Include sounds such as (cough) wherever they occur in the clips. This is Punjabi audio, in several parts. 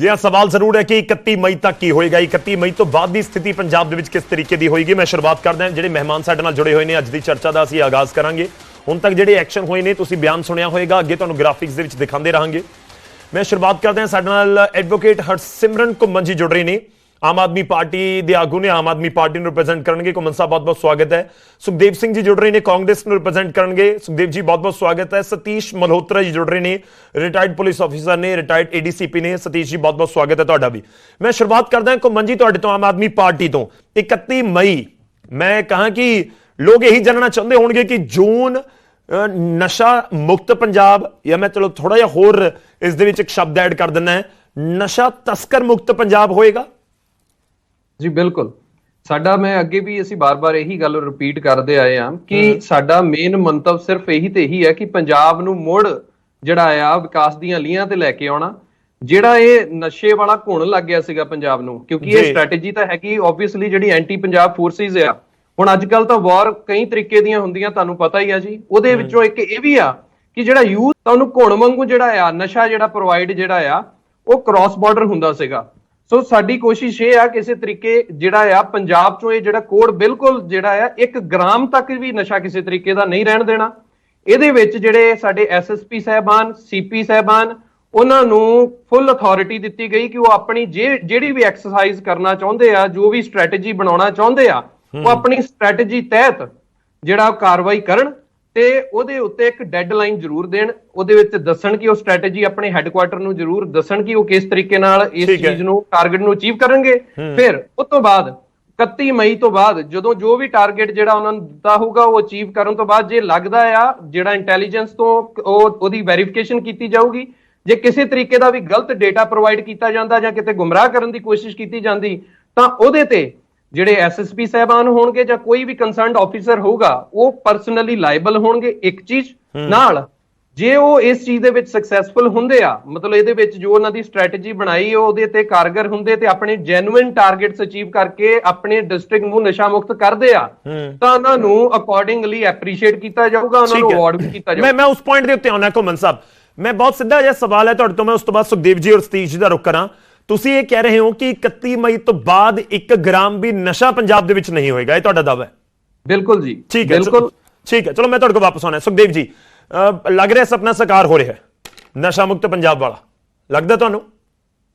ਜੀ ਹਾਂ, ਸਵਾਲ ਜ਼ਰੂਰ ਹੈ ਕਿ 31 ਮਈ ਤੱਕ ਕੀ ਹੋਏਗਾ? 31 ਮਈ ਤੋਂ ਬਾਅਦ ਦੀ ਸਥਿਤੀ ਪੰਜਾਬ ਦੇ ਵਿੱਚ ਕਿਸ ਤਰੀਕੇ ਦੀ ਹੋਏਗੀ? ਮੈਂ ਸ਼ੁਰੂਆਤ ਕਰਦਾ ਜਿਹੜੇ ਮਹਿਮਾਨ ਸਾਡੇ ਨਾਲ ਜੁੜੇ ਹੋਏ ਨੇ, ਅੱਜ ਦੀ ਚਰਚਾ ਦਾ ਅਸੀਂ ਆਗਾਜ਼ ਕਰਾਂਗੇ। ਹੁਣ ਤੱਕ ਜਿਹੜੇ ਐਕਸ਼ਨ ਹੋਏ ਨੇ, ਤੁਸੀਂ ਬਿਆਨ ਸੁਣਿਆ ਹੋਏਗਾ। ਅੱਗੇ ਤੁਹਾਨੂੰ ਗ੍ਰਾਫਿਕਸ ਦੇ ਵਿੱਚ ਦਿਖਾਉਂਦੇ ਰਹਾਂਗੇ। ਮੈਂ ਸ਼ੁਰੂਆਤ ਕਰਦਾ ਹਾਂ। ਸਾਡੇ ਨਾਲ ਐਡਵੋਕੇਟ ਹਰਸਿਮਰਨ ਘੁੰਮਣ ਜੀ ਜੁੜ ਰਹੇ ਨੇ। ਆਮ ਆਦਮੀ ਪਾਰਟੀ ਦੇ ਆਗੂ ਨੇ ਆਮ ਆਦਮੀ ਪਾਰਟੀ ਨੂੰ ਰਿਪਰੈਜ਼ੈਂਟ ਕਰਨਗੇ ਘੁੰਮਣ ਸਾਹਿਬ ਬਹੁਤ-ਬਹੁਤ ਸਵਾਗਤ ਹੈ ਸੁਖਦੇਵ ਸਿੰਘ ਜੀ ਜੁੜ ਰਹੇ ਨੇ ਕਾਂਗਰਸ ਨੂੰ ਰਿਪਰੈਜ਼ੈਂਟ ਕਰਨਗੇ ਸੁਖਦੇਵ ਜੀ ਬਹੁਤ-ਬਹੁਤ ਸਵਾਗਤ ਹੈ ਸਤੀਸ਼ ਮਲਹੋਤਰਾ ਜੀ ਜੁੜ ਰਹੇ ਨੇ ਰਿਟਾਇਰਡ ਪੁਲਿਸ ਆਫੀਸਰ ਨੇ ਰਿਟਾਇਰਡ ਏਡੀਸੀਪੀ ਨੇ ਸਤੀਸ਼ ਜੀ ਬਹੁਤ-ਬਹੁਤ ਸਵਾਗਤ ਹੈ ਤੁਹਾਡਾ ਵੀ ਮੈਂ ਸ਼ੁਰੂਆਤ ਕਰਦਾ ਹਾਂ ਘੁੰਮਣ ਜੀ ਤੁਹਾਡੇ ਤੋਂ ਆਮ ਆਦਮੀ ਪਾਰਟੀ ਤੋਂ 31 ਮਈ ਮੈਂ ਕਹਾਂ ਕਿ ਲੋਕ ਇਹੀ ਜਾਣਨਾ ਚਾਹੁੰਦੇ ਹੋਣਗੇ ਕਿ ਜੂਨ ਅ, ਨਸ਼ਾ ਮੁਕਤ ਪੰਜਾਬ ਜਾਂ ਮੈਂ ਚਲੋ ਥੋੜਾ ਜਿਹਾ ਹੋਰ ਇਸ ਦੇ ਵਿੱਚ ਇੱਕ ਸ਼ਬਦ ਐਡ ਕਰ ਦਿੰਦਾ ਹੈ ਨਸ਼ਾ ਤਸਕਰ ਮੁਕਤ ਪੰਜਾਬ ਹੋਏਗਾ ਜੀ ਬਿਲਕੁਲ। ਸਾਡਾ ਮੈਂ ਅੱਗੇ ਵੀ ਅਸੀਂ ਬਾਰ-ਬਾਰ ਇਹੀ ਗੱਲ ਰਿਪੀਟ ਕਰਦੇ ਆਏ ਹਾਂ ਕਿ ਸਾਡਾ ਮੇਨ ਮੰਤਵ ਸਿਰਫ ਇਹੀ ਤੇ ਇਹੀ ਹੈ ਕਿ ਪੰਜਾਬ ਨੂੰ ਮੁੜ ਜਿਹੜਾ ਆ ਵਿਕਾਸ ਦੀਆਂ ਲੀਹਾਂ ਤੇ ਲੈ ਕੇ ਆਉਣਾ। ਜਿਹੜਾ ਇਹ ਨਸ਼ੇ ਵਾਲਾ ਘੁਣ ਲੱਗ ਗਿਆ ਸੀਗਾ ਪੰਜਾਬ ਨੂੰ ਕਿਉਂਕਿ ਇਹ। ਸਟ੍ਰੈਟੇਜੀ ਤਾਂ ਹੈਗੀ ਆਬਵੀਅਸਲੀ ਜਿਹੜੀ ਐਂਟੀ ਪੰਜਾਬ ਫੋਰਸਿਸ ਆ ਹੁਣ ਅੱਜ ਕੱਲ ਤਾਂ ਵਾਰ ਕਈ ਤਰੀਕੇ ਦੀਆਂ ਹੁੰਦੀਆਂ ਤੁਹਾਨੂੰ ਪਤਾ ਹੀ ਆ ਜੀ। ਉਹਦੇ ਵਿੱਚੋਂ ਇੱਕ ਇਹ ਵੀ ਆ ਕਿ ਜਿਹੜਾ ਯੂਥ ਤੁਹਾਨੂੰ ਘੁਣ ਵਾਂਗੂ ਜਿਹੜਾ ਆ ਨਸ਼ਾ ਜਿਹੜਾ ਪ੍ਰੋਵਾਈਡ ਜਿਹੜਾ ਆ ਉਹ ਕ੍ਰਾਸ ਬਾਰਡਰ ਹੁੰਦਾ ਸੀਗਾ। ਸੋ ਸਾਡੀ ਕੋਸ਼ਿਸ਼ ਇਹ ਆ ਕਿਸੇ ਤਰੀਕੇ ਜਿਹੜਾ ਆ ਪੰਜਾਬ ਚੋਂ ਇਹ ਜਿਹੜਾ ਕੋਡ ਬਿਲਕੁਲ ਜਿਹੜਾ ਆ 1 ਗ੍ਰਾਮ ਤੱਕ ਵੀ ਨਸ਼ਾ ਕਿਸੇ ਤਰੀਕੇ ਦਾ ਨਹੀਂ ਰਹਿਣ ਦੇਣਾ। ਇਹਦੇ ਵਿੱਚ ਜਿਹੜੇ ਸਾਡੇ ਐਸਐਸਪੀ ਸਹਿਬਾਨ ਸੀਪੀ ਸਹਿਬਾਨ ਉਹਨਾਂ ਨੂੰ ਫੁੱਲ ਅਥਾਰਟੀ ਦਿੱਤੀ ਗਈ ਕਿ ਉਹ ਆਪਣੀ ਜਿਹੜੀ ਵੀ ਐਕਸਰਸਾਈਜ਼ ਕਰਨਾ ਚਾਹੁੰਦੇ ਆ ਜੋ ਵੀ ਸਟ੍ਰੈਟਜੀ ਬਣਾਉਣਾ ਚਾਹੁੰਦੇ ਆ ਉਹ ਆਪਣੀ ਸਟ੍ਰੈਟਜੀ ਤਹਿਤ ਜਿਹੜਾ ਉਹ ਕਾਰਵਾਈ ਕਰਨ। ਤੇ ਉਹਦੇ ਉੱਤੇ ਇੱਕ ਡੈਡਲਾਈਨ ਜ਼ਰੂਰ ਦੇਣ ਉਹਦੇ ਵਿੱਚ ਦੱਸਣ ਕਿ ਉਹ ਸਟ੍ਰੈਟਜੀ ਆਪਣੇ ਹੈੱਡਕੁਆਟਰ ਨੂੰ ਜ਼ਰੂਰ ਦੱਸਣ ਕਿ ਉਹ ਕਿਸ ਤਰੀਕੇ ਨਾਲ ਇਸ। ਚੀਜ਼ ਨੂੰ ਟਾਰਗੇਟ ਨੂੰ ਅਚੀਵ ਕਰਨਗੇ ਫਿਰ ਉਸ ਤੋਂ ਬਾਅਦ 31 ਮਈ ਤੋਂ ਬਾਅਦ ਜਦੋਂ ਜੋ ਵੀ ਟਾਰਗੇਟ ਜਿਹੜਾ ਉਹਨਾਂ ਨੂੰ ਦਿੱਤਾ ਹੋਊਗਾ ਉਹ ਅਚੀਵ ਕਰਨ ਤੋਂ ਬਾਅਦ ਜੇ ਲੱਗਦਾ ਆ ਜਿਹੜਾ ਇੰਟੈਲੀਜੈਂਸ ਤੋਂ ਉਹ ਉਹਦੀ ਵੈਰੀਫਿਕੇਸ਼ਨ ਕੀਤੀ ਜਾਊਗੀ ਜੇ ਕਿਸੇ ਤਰੀਕੇ ਦਾ ਵੀ ਗਲਤ ਡੇਟਾ ਪ੍ਰੋਵਾਈਡ ਕੀਤਾ ਜਾਂਦਾ ਜਾਂ ਕਿਤੇ ਗੁੰਮਰਾਹ ਕਰਨ ਦੀ ਕੋਸ਼ਿਸ਼ ਕੀਤੀ ਜਾਂਦੀ ਤਾਂ ਉਹਦੇ ਤੇ ਜਿਹੜੇ ਐਸਐਸਪੀ ਸਹਿਬਾਨ ਹੋਣਗੇ ਜਾਂ ਕੋਈ ਵੀ ਕੰਸਰਨਡ ਆਫੀਸਰ ਹੋਊਗਾ ਉਹ ਪਰਸਨਲੀ ਲਾਇਬਲ ਹੋਣਗੇ ਇੱਕ ਚੀਜ਼ ਨਾਲ। ਜੇ ਉਹ ਇਸ ਚੀਜ਼ ਦੇ ਵਿੱਚ ਸਕਸੈਸਫੁਲ ਹੁੰਦੇ ਆ ਮਤਲਬ ਇਹਦੇ ਵਿੱਚ ਜੋ ਉਹਨਾਂ ਦੀ ਸਟ੍ਰੈਟਜੀ ਬਣਾਈ ਉਹ ਉਹਦੇ ਤੇ ਕਾਰਗਰ ਹੁੰਦੇ ਤੇ ਆਪਣੇ ਜੈਨੂਇਨ ਟਾਰਗੇਟਸ ਅਚੀਵ ਕਰਕੇ ਆਪਣੇ ਡਿਸਟ੍ਰਿਕਟ ਨੂੰ ਨਸ਼ਾ ਮੁਕਤ ਕਰਦੇ ਆ ਤਾਂ ਉਹਨਾਂ ਨੂੰ ਅਕੋਰਡਿੰਗਲੀ ਐਪਰੀਸ਼ੀਏਟ ਕੀਤਾ ਜਾਊਗਾ ਉਹਨਾਂ ਨੂੰ। ਅਵਾਰਡ ਵੀ ਕੀਤਾ ਮੈਂ ਜਾਊਗਾ। ਮੈਂ ਉਸ ਪੁਆਇੰਟ ਦੇ ਉੱਤੇ ਆਉਣਾ ਘੁੰਮਣ ਸਾਹਿਬ। ਮੈਂ ਬਹੁਤ ਸਿੱਧਾ ਜਿਹਾ ਸਵਾਲ ਹੈ ਤੁਹਾਡੇ ਤੋਂ ਮੈਂ ਉਸ ਤੋਂ ਬਾਅਦ ਸੁਖਦੇਵ ਜੀ ਔਰ ਸਤੀਸ਼ ਜੀ ਦਾ ਰੁਕ ਕਰਾਂ। ਤੁਸੀਂ ਇਹ ਕਹਿ ਰਹੇ ਹੋ ਕਿ 31 ਮਈ ਤੋਂ ਬਾਅਦ 1 ਗ੍ਰਾਮ ਵੀ ਨਸ਼ਾ ਪੰਜਾਬ ਦੇ ਵਿੱਚ ਨਹੀਂ ਹੋਏਗਾ ਇਹ ਤੁਹਾਡਾ ਦਾਅਵਾ ਹੈ। ਬਿਲਕੁਲ ਜੀ ਠੀਕ ਹੈ ਬਿਲਕੁਲ। ਠੀਕ ਹੈ ਚਲੋ ਮੈਂ ਤੁਹਾਡੇ ਕੋਲ ਵਾਪਸ ਆਉਣਾ ਸੁਖਦੇਵ ਜੀ ਲੱਗ ਰਿਹਾ ਸੁਪਨਾ ਸਾਕਾਰ ਹੋ ਰਿਹਾ ਹੈ ਨਸ਼ਾ ਮੁਕਤ ਪੰਜਾਬ ਵਾਲਾ। ਲੱਗਦਾ ਤੁਹਾਨੂੰ?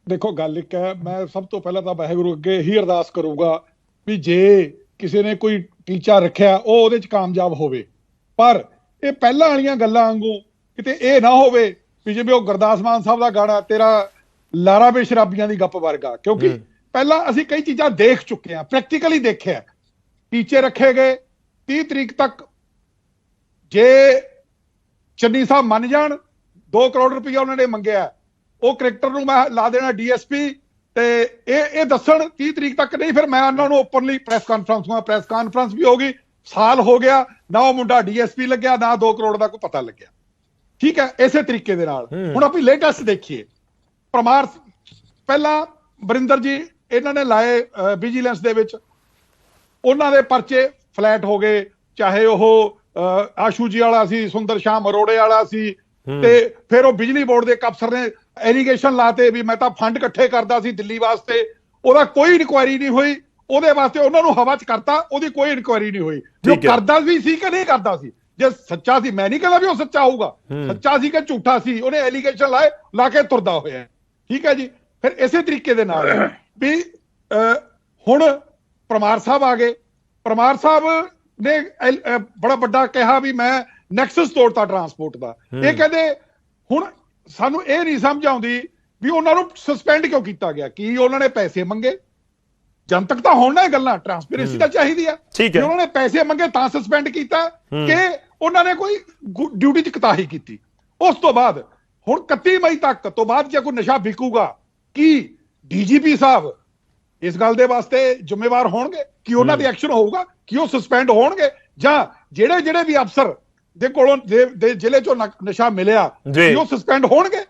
ਦੇਖੋ ਗੱਲ ਇੱਕ ਹੈ ਮੈਂ ਸਭ ਤੋਂ ਪਹਿਲਾਂ ਤਾਂ ਵਾਹਿਗੁਰੂ ਅੱਗੇ ਹੀ ਅਰਦਾਸ ਕਰੂੰਗਾ ਵੀ ਜੇ ਕਿਸੇ ਨੇ ਕੋਈ ਟੀਚਾ ਰੱਖਿਆ ਉਹ ਉਹਦੇ ਚ ਕਾਮਯਾਬ ਹੋਵੇ। ਪਰ ਇਹ ਪਹਿਲਾਂ ਵਾਲੀਆਂ ਗੱਲਾਂ ਵਾਂਗੂ ਕਿਤੇ ਇਹ ਨਾ ਹੋਵੇ ਵੀ ਜਿਵੇਂ ਉਹ ਗੁਰਦਾਸ ਮਾਨ ਸਾਹਿਬ ਦਾ ਗਾਣਾ ਤੇਰਾ ਲਾਰਾ ਬੇ ਸ਼ਰਾਬੀਆਂ ਦੀ ਗੱਪ ਵਰਗਾ। ਕਿਉਂਕਿ ਪਹਿਲਾਂ ਅਸੀਂ ਕਈ ਚੀਜ਼ਾਂ ਦੇਖ ਚੁੱਕੇ ਹਾਂ ਪ੍ਰੈਕਟੀਕਲੀ ਦੇਖਿਆ ਟੀਚੇ ਰੱਖੇ ਗਏ 30 ਤਰੀਕ ਤੱਕ ਜੇ ਚੰਨੀ ਸਾਹਿਬ ਮੰਨ ਜਾਣ 2 ਕਰੋੜ ਰੁਪਇਆ ਉਹਨਾਂ ਨੇ ਮੰਗਿਆ। ਉਹ ਕ੍ਰਿਕਟਰ ਨੂੰ ਮੈਂ ਲਾ ਦੇਣਾ ਡੀਐਸਪੀ ਤੇ ਇਹ ਇਹ ਦੱਸਣ 30 ਤਰੀਕ ਤੱਕ ਨਹੀਂ ਫਿਰ ਮੈਂ ਉਹਨਾਂ ਨੂੰ ਓਪਨਲੀ ਪ੍ਰੈਸ ਕਾਨਫਰੰਸ ਹੋਇਆ ਪ੍ਰੈਸ ਕਾਨਫਰੰਸ ਵੀ ਹੋਗੀ ਸਾਲ ਹੋ ਗਿਆ ਨਾ ਉਹ ਮੁੰਡਾ ਡੀਐਸਪੀ ਲੱਗਿਆ ਨਾ 2 ਕਰੋੜ ਦਾ ਕੋਈ ਪਤਾ ਲੱਗਿਆ। ਠੀਕ ਹੈ ਇਸੇ ਤਰੀਕੇ ਦੇ ਨਾਲ। ਹੁਣ ਆਪਾਂ ਲੇਟੈਸਟ ਦੇਖੀਏ। ਪ੍ਰਮਾਰ ਪਹਿਲਾਂ ਬਰਿੰਦਰ ਜੀ ਇਹਨਾਂ ਨੇ ਲਾਏ ਵਿਜੀਲੈਂਸ ਦੇ ਵਿੱਚ। ਉਹਨਾਂ ਦੇ ਪਰਚੇ ਫਲੈਟ ਹੋ ਗਏ। ਚਾਹੇ ਉਹ ਆਸ਼ੂ ਜੀ ਵਾਲਾ ਸੀ ਸੁੰਦਰ ਸ਼ਾਮ ਅਰੋੜੇ ਵਾਲਾ ਸੀ ਤੇ ਫਿਰ ਉਹ ਬਿਜਲੀ ਬੋਰਡ ਦੇ ਅਫਸਰ ਨੇ ਐਲੀਗੇਸ਼ਨ ਲਾਤੇ ਵੀ ਮੈਂ ਤਾਂ ਫੰਡ ਇਕੱਠੇ ਕਰਦਾ ਸੀ ਦਿੱਲੀ ਵਾਸਤੇ। ਉਹਦਾ ਕੋਈ ਇਨਕੁਆਇਰੀ ਨਹੀਂ ਹੋਈ। ਉਹਦੇ ਵਾਸਤੇ ਉਹਨਾਂ ਨੂੰ ਹਵਾ 'ਚ ਕਰਤਾ ਉਹਦੀ ਕੋਈ ਇਨਕੁਆਇਰੀ ਨਹੀਂ ਹੋਈ। ਜੋ। ਕਰਦਾ ਵੀ ਸੀ ਕਿ ਨਹੀਂ ਕਰਦਾ ਸੀ ਜੇ ਸੱਚਾ ਸੀ ਮੈਂ ਨਹੀਂ ਕਹਿੰਦਾ ਵੀ ਉਹ ਸੱਚਾ ਹੋਊਗਾ। ਸੱਚਾ ਸੀ ਕਿ ਝੂਠਾ ਸੀ ਉਹਨੇ ਐਲੀਗੇਸ਼ਨ ਲਾਏ ਲਾ ਕੇ ਤੁਰਦਾ ਹੋਇਆ। ਠੀਕ ਹੈ ਜੀ? ਫਿਰ ਇਸੇ ਤਰੀਕੇ ਦੇ ਨਾਲ ਵੀ ਹੁਣ ਪਰਮਾਰ ਸਾਹਿਬ ਆ ਗਏ। ਪਰਮਾਰ ਸਾਹਿਬ ਨੇ ਬੜਾ ਵੱਡਾ ਕਿਹਾ ਵੀ ਮੈਂ ਨੈਕਸਸ ਤੋੜਤਾ ਟਰਾਂਸਪੋਰਟ ਦਾ। ਇਹ ਕਹਿੰਦੇ ਹੁਣ ਸਾਨੂੰ ਇਹ ਨਹੀਂ ਸਮਝ ਆਉਂਦੀ ਵੀ ਉਹਨਾਂ ਨੂੰ ਸਸਪੈਂਡ ਕਿਉਂ ਕੀਤਾ ਗਿਆ? ਕੀ ਉਹਨਾਂ ਨੇ ਪੈਸੇ ਮੰਗੇ? ਜਨਤਕ ਤਾਂ ਹੋਣ ਨਾ ਇਹ ਗੱਲਾਂ ਟਰਾਂਸਪੇਰੈਂਸੀ ਤਾਂ ਚਾਹੀਦੀ ਆ। ਜੇ ਉਹਨਾਂ ਨੇ ਪੈਸੇ ਮੰਗੇ ਤਾਂ ਸਸਪੈਂਡ ਕੀਤਾ ਕਿ ਉਹਨਾਂ ਨੇ ਕੋਈ ਡਿਊਟੀ 'ਚ ਕਤਾਹੀ ਕੀਤੀ। ਉਸ ਤੋਂ ਬਾਅਦ ਹੁਣ 31 ਮਈ ਤੱਕ ਤੋਂ ਬਾਅਦ ਜੇ ਕੋਈ ਨਸ਼ਾ ਵਿਕੂਗਾ ਕੀ ਡੀਜੀਪੀ ਸਾਹਿਬ ਇਸ ਗੱਲ ਦੇ ਵਾਸਤੇ ਜ਼ਿੰਮੇਵਾਰ ਹੋਣਗੇ? ਕਿ ਉਹਨਾਂ ਤੇ ਐਕਸ਼ਨ ਹੋਊਗਾ? ਕਿ ਉਹ ਸਸਪੈਂਡ ਹੋਣਗੇ? ਜਾਂ ਜਿਹੜੇ ਜਿਹੜੇ ਵੀ ਅਫਸਰ ਦੇ ਕੋਲੋਂ ਦੇ ਦੇ ਜ਼ਿਲ੍ਹੇ ਚੋਂ ਨਸ਼ਾ ਮਿਲਿਆ। ਕਿ ਉਹ ਸਸਪੈਂਡ ਹੋਣਗੇ।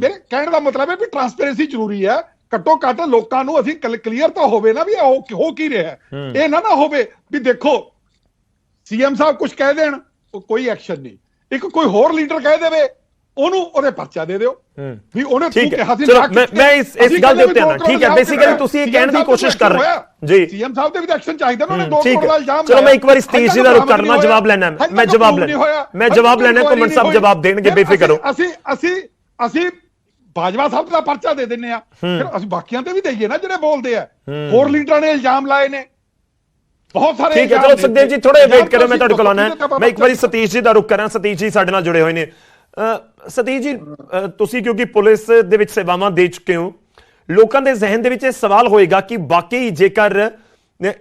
ਮੇਰੇ ਕਹਿਣ ਦਾ ਮਤਲਬ ਹੈ ਵੀ ਟਰਾਂਸਪੇਰੈਂਸੀ ਜ਼ਰੂਰੀ ਹੈ। ਘੱਟੋ ਘੱਟ ਲੋਕਾਂ ਨੂੰ ਅਸੀਂ ਕਲੀਅਰ ਤਾਂ ਹੋਵੇ ਨਾ ਵੀ ਇਹ ਹੋ ਕੀ ਰਿਹਾ। ਇਹ ਨਾ ਨਾ ਹੋਵੇ ਵੀ ਦੇਖੋ ਸੀਐਮ ਸਾਹਿਬ ਕੁਝ ਕਹਿ ਦੇਣ ਕੋਈ ਐਕਸ਼ਨ ਨਹੀਂ। ਇੱਕ ਕੋਈ ਹੋਰ ਲੀਡਰ ਕਹਿ ਦੇਵੇ ਉਹਨੂੰ ਉਹਦੇ ਪਰਚਾ ਦੇ ਦਿਓ ਵੀ ਉਹਨੇ ਤੂੰ ਕਿਹਾ ਸੀ ਚਲੋ ਨਾ ਮੈਂ ਇਸ ਇਸ ਗੱਲ ਦੇ ਉੱਤੇ ਆਣਾ ਦੋ ਠੀਕ ਹੈ ਬੇਸਿਕਲੀ ਤੁਸੀਂ ਇਹ ਕਹਿਣ ਦੀ ਕੋਸ਼ਿਸ਼ ਕਰ ਰਹੇ ਹੋ ਜੀ ਸੀਐਮ ਸਾਹਿਬ ਦੇ ਵੀ ਐਕਸ਼ਨ ਚਾਹੀਦਾ ਉਹਨਾਂ ਨੇ ਹੂੰ, 2 ਠੀਕ ਕਰੋੜ ਦਾ ਇਲਜ਼ਾਮ ਚਲੋ ਮੈਂ। ਇੱਕ ਵਾਰੀ ਸਤੀਸ਼ ਜੀ ਦਾ ਰੁਕ ਕਰਨਾ ਜਵਾਬ ਲੈਣਾ ਮੈਂ ਜਵਾਬ ਲੈਣਾ ਮੈਂ ਜਵਾਬ ਲੈਣਾ ਘੁੰਮਣ ਸਾਹਿਬ ਜਵਾਬ ਦੇਣਗੇ ਬੇਫਿਕਰ ਹੋ ਅਸੀਂ ਅਸੀਂ ਅਸੀਂ ਬਾਜਵਾ ਸਾਹਿਬ ਦਾ ਪਰਚਾ ਦੇ ਦਿੰਨੇ ਆ ਫਿਰ ਅਸੀਂ ਬਾਕੀਆਂ ਤੇ ਵੀ ਦਈਏ ਨਾ ਜਿਹੜੇ ਬੋਲਦੇ ਆ ਹੋਰ ਲੀਡਰਾਂ ਨੇ ਇਲਜ਼ਾਮ ਲਾਏ ਨੇ ਬਹੁਤ ਸਾਰੇ ਠੀਕ ਹੈ ਚਲੋ। ਸੁਖਦੇਵ ਜੀ ਥੋੜੇ ਵੇਟ ਕਰੋ ਮੈਂ ਤੁਹਾਡੇ ਕੋਲ ਹੈ ਮੈਂ ਇੱਕ ਵਾਰੀ ਸਤੀਸ਼ ਜੀ ਦਾ ਰੁਕ ਕਰਾਂ ਸਤੀਸ਼ ਜੀ ਸਾਡੇ ਨਾਲ ਜੁੜੇ ਹੋਏ ਨੇ ਸਤੀਸ਼ ਜੀ ਤੁਸੀਂ ਕਿਉਂਕਿ ਪੁਲਿਸ ਦੇ ਵਿੱਚ ਸੇਵਾਵਾਂ ਦੇ ਚੁੱਕੇ ਹੋ, ਲੋਕਾਂ ਦੇ ਜ਼ਿਹਨ ਦੇ ਵਿੱਚ ਇਹ ਸਵਾਲ ਹੋਏਗਾ ਕਿ ਵਾਕਈ ਜੇਕਰ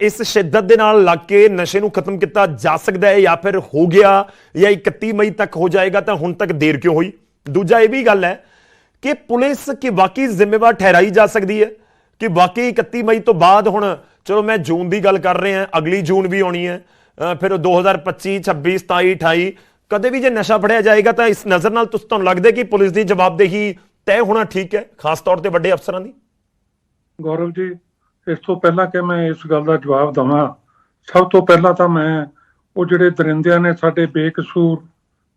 ਇਸ ਸ਼ਿੱਦਤ ਦੇ ਨਾਲ ਲੱਗ ਕੇ ਨਸ਼ੇ ਨੂੰ ਖਤਮ ਕੀਤਾ ਜਾ ਸਕਦਾ ਹੈ ਜਾਂ ਫਿਰ ਹੋ ਗਿਆ ਜਾਂ 31 ਮਈ ਤੱਕ ਹੋ ਜਾਏਗਾ, ਤਾਂ ਹੁਣ ਤੱਕ ਦੇਰ ਕਿਉਂ ਹੋਈ? ਦੂਜਾ ਇਹ ਵੀ ਗੱਲ ਹੈ ਕਿ ਪੁਲਿਸ ਕਿ ਵਾਕਈ ਜ਼ਿੰਮੇਵਾਰ ਠਹਿਰਾਈ ਜਾ ਸਕਦੀ ਹੈ ਕਿ ਵਾਕਈ 31 ਮਈ ਤੋਂ ਬਾਅਦ ਹੁਣ, ਚਲੋ ਮੈਂ ਜੂਨ ਦੀ ਗੱਲ ਕਰ ਰਿਹਾ, ਅਗਲੀ ਜੂਨ ਵੀ ਆਉਣੀ ਹੈ, ਅਹ, ਫਿਰ 2025 26 27 28 ਕਦੇ ਵੀ ਜੇ ਨਸ਼ਾ ਫੜਿਆ ਜਾਏਗਾ ਤਾਂ ਇਸ ਨਜ਼ਰ ਨਾਲ ਤੁਸੀਂ ਤੁਹਾਨੂੰ ਲੱਗਦਾ ਕਿ ਪੁਲਿਸ ਦੀ ਜਵਾਬਦੇਹੀ ਤੈਅ ਹੋਣਾ ਠੀਕ ਹੈ ਖਾਸ ਤੌਰ ਤੇ ਵੱਡੇ ਅਫਸਰਾਂ ਦੀ ਗੌਰਵ ਜੀ ਇਸ ਤੋਂ ਪਹਿਲਾਂ ਕਿ ਮੈਂ ਇਸ ਗੱਲ ਦਾ ਜਵਾਬ ਦਵਾਂ ਸਭ ਤੋਂ ਪਹਿਲਾਂ ਤਾਂ ਮੈਂ ਉਹ ਜਿਹੜੇ ਦਰਿੰਦਿਆਂ ਨੇ ਸਾਡੇ ਬੇਕਸੂਰ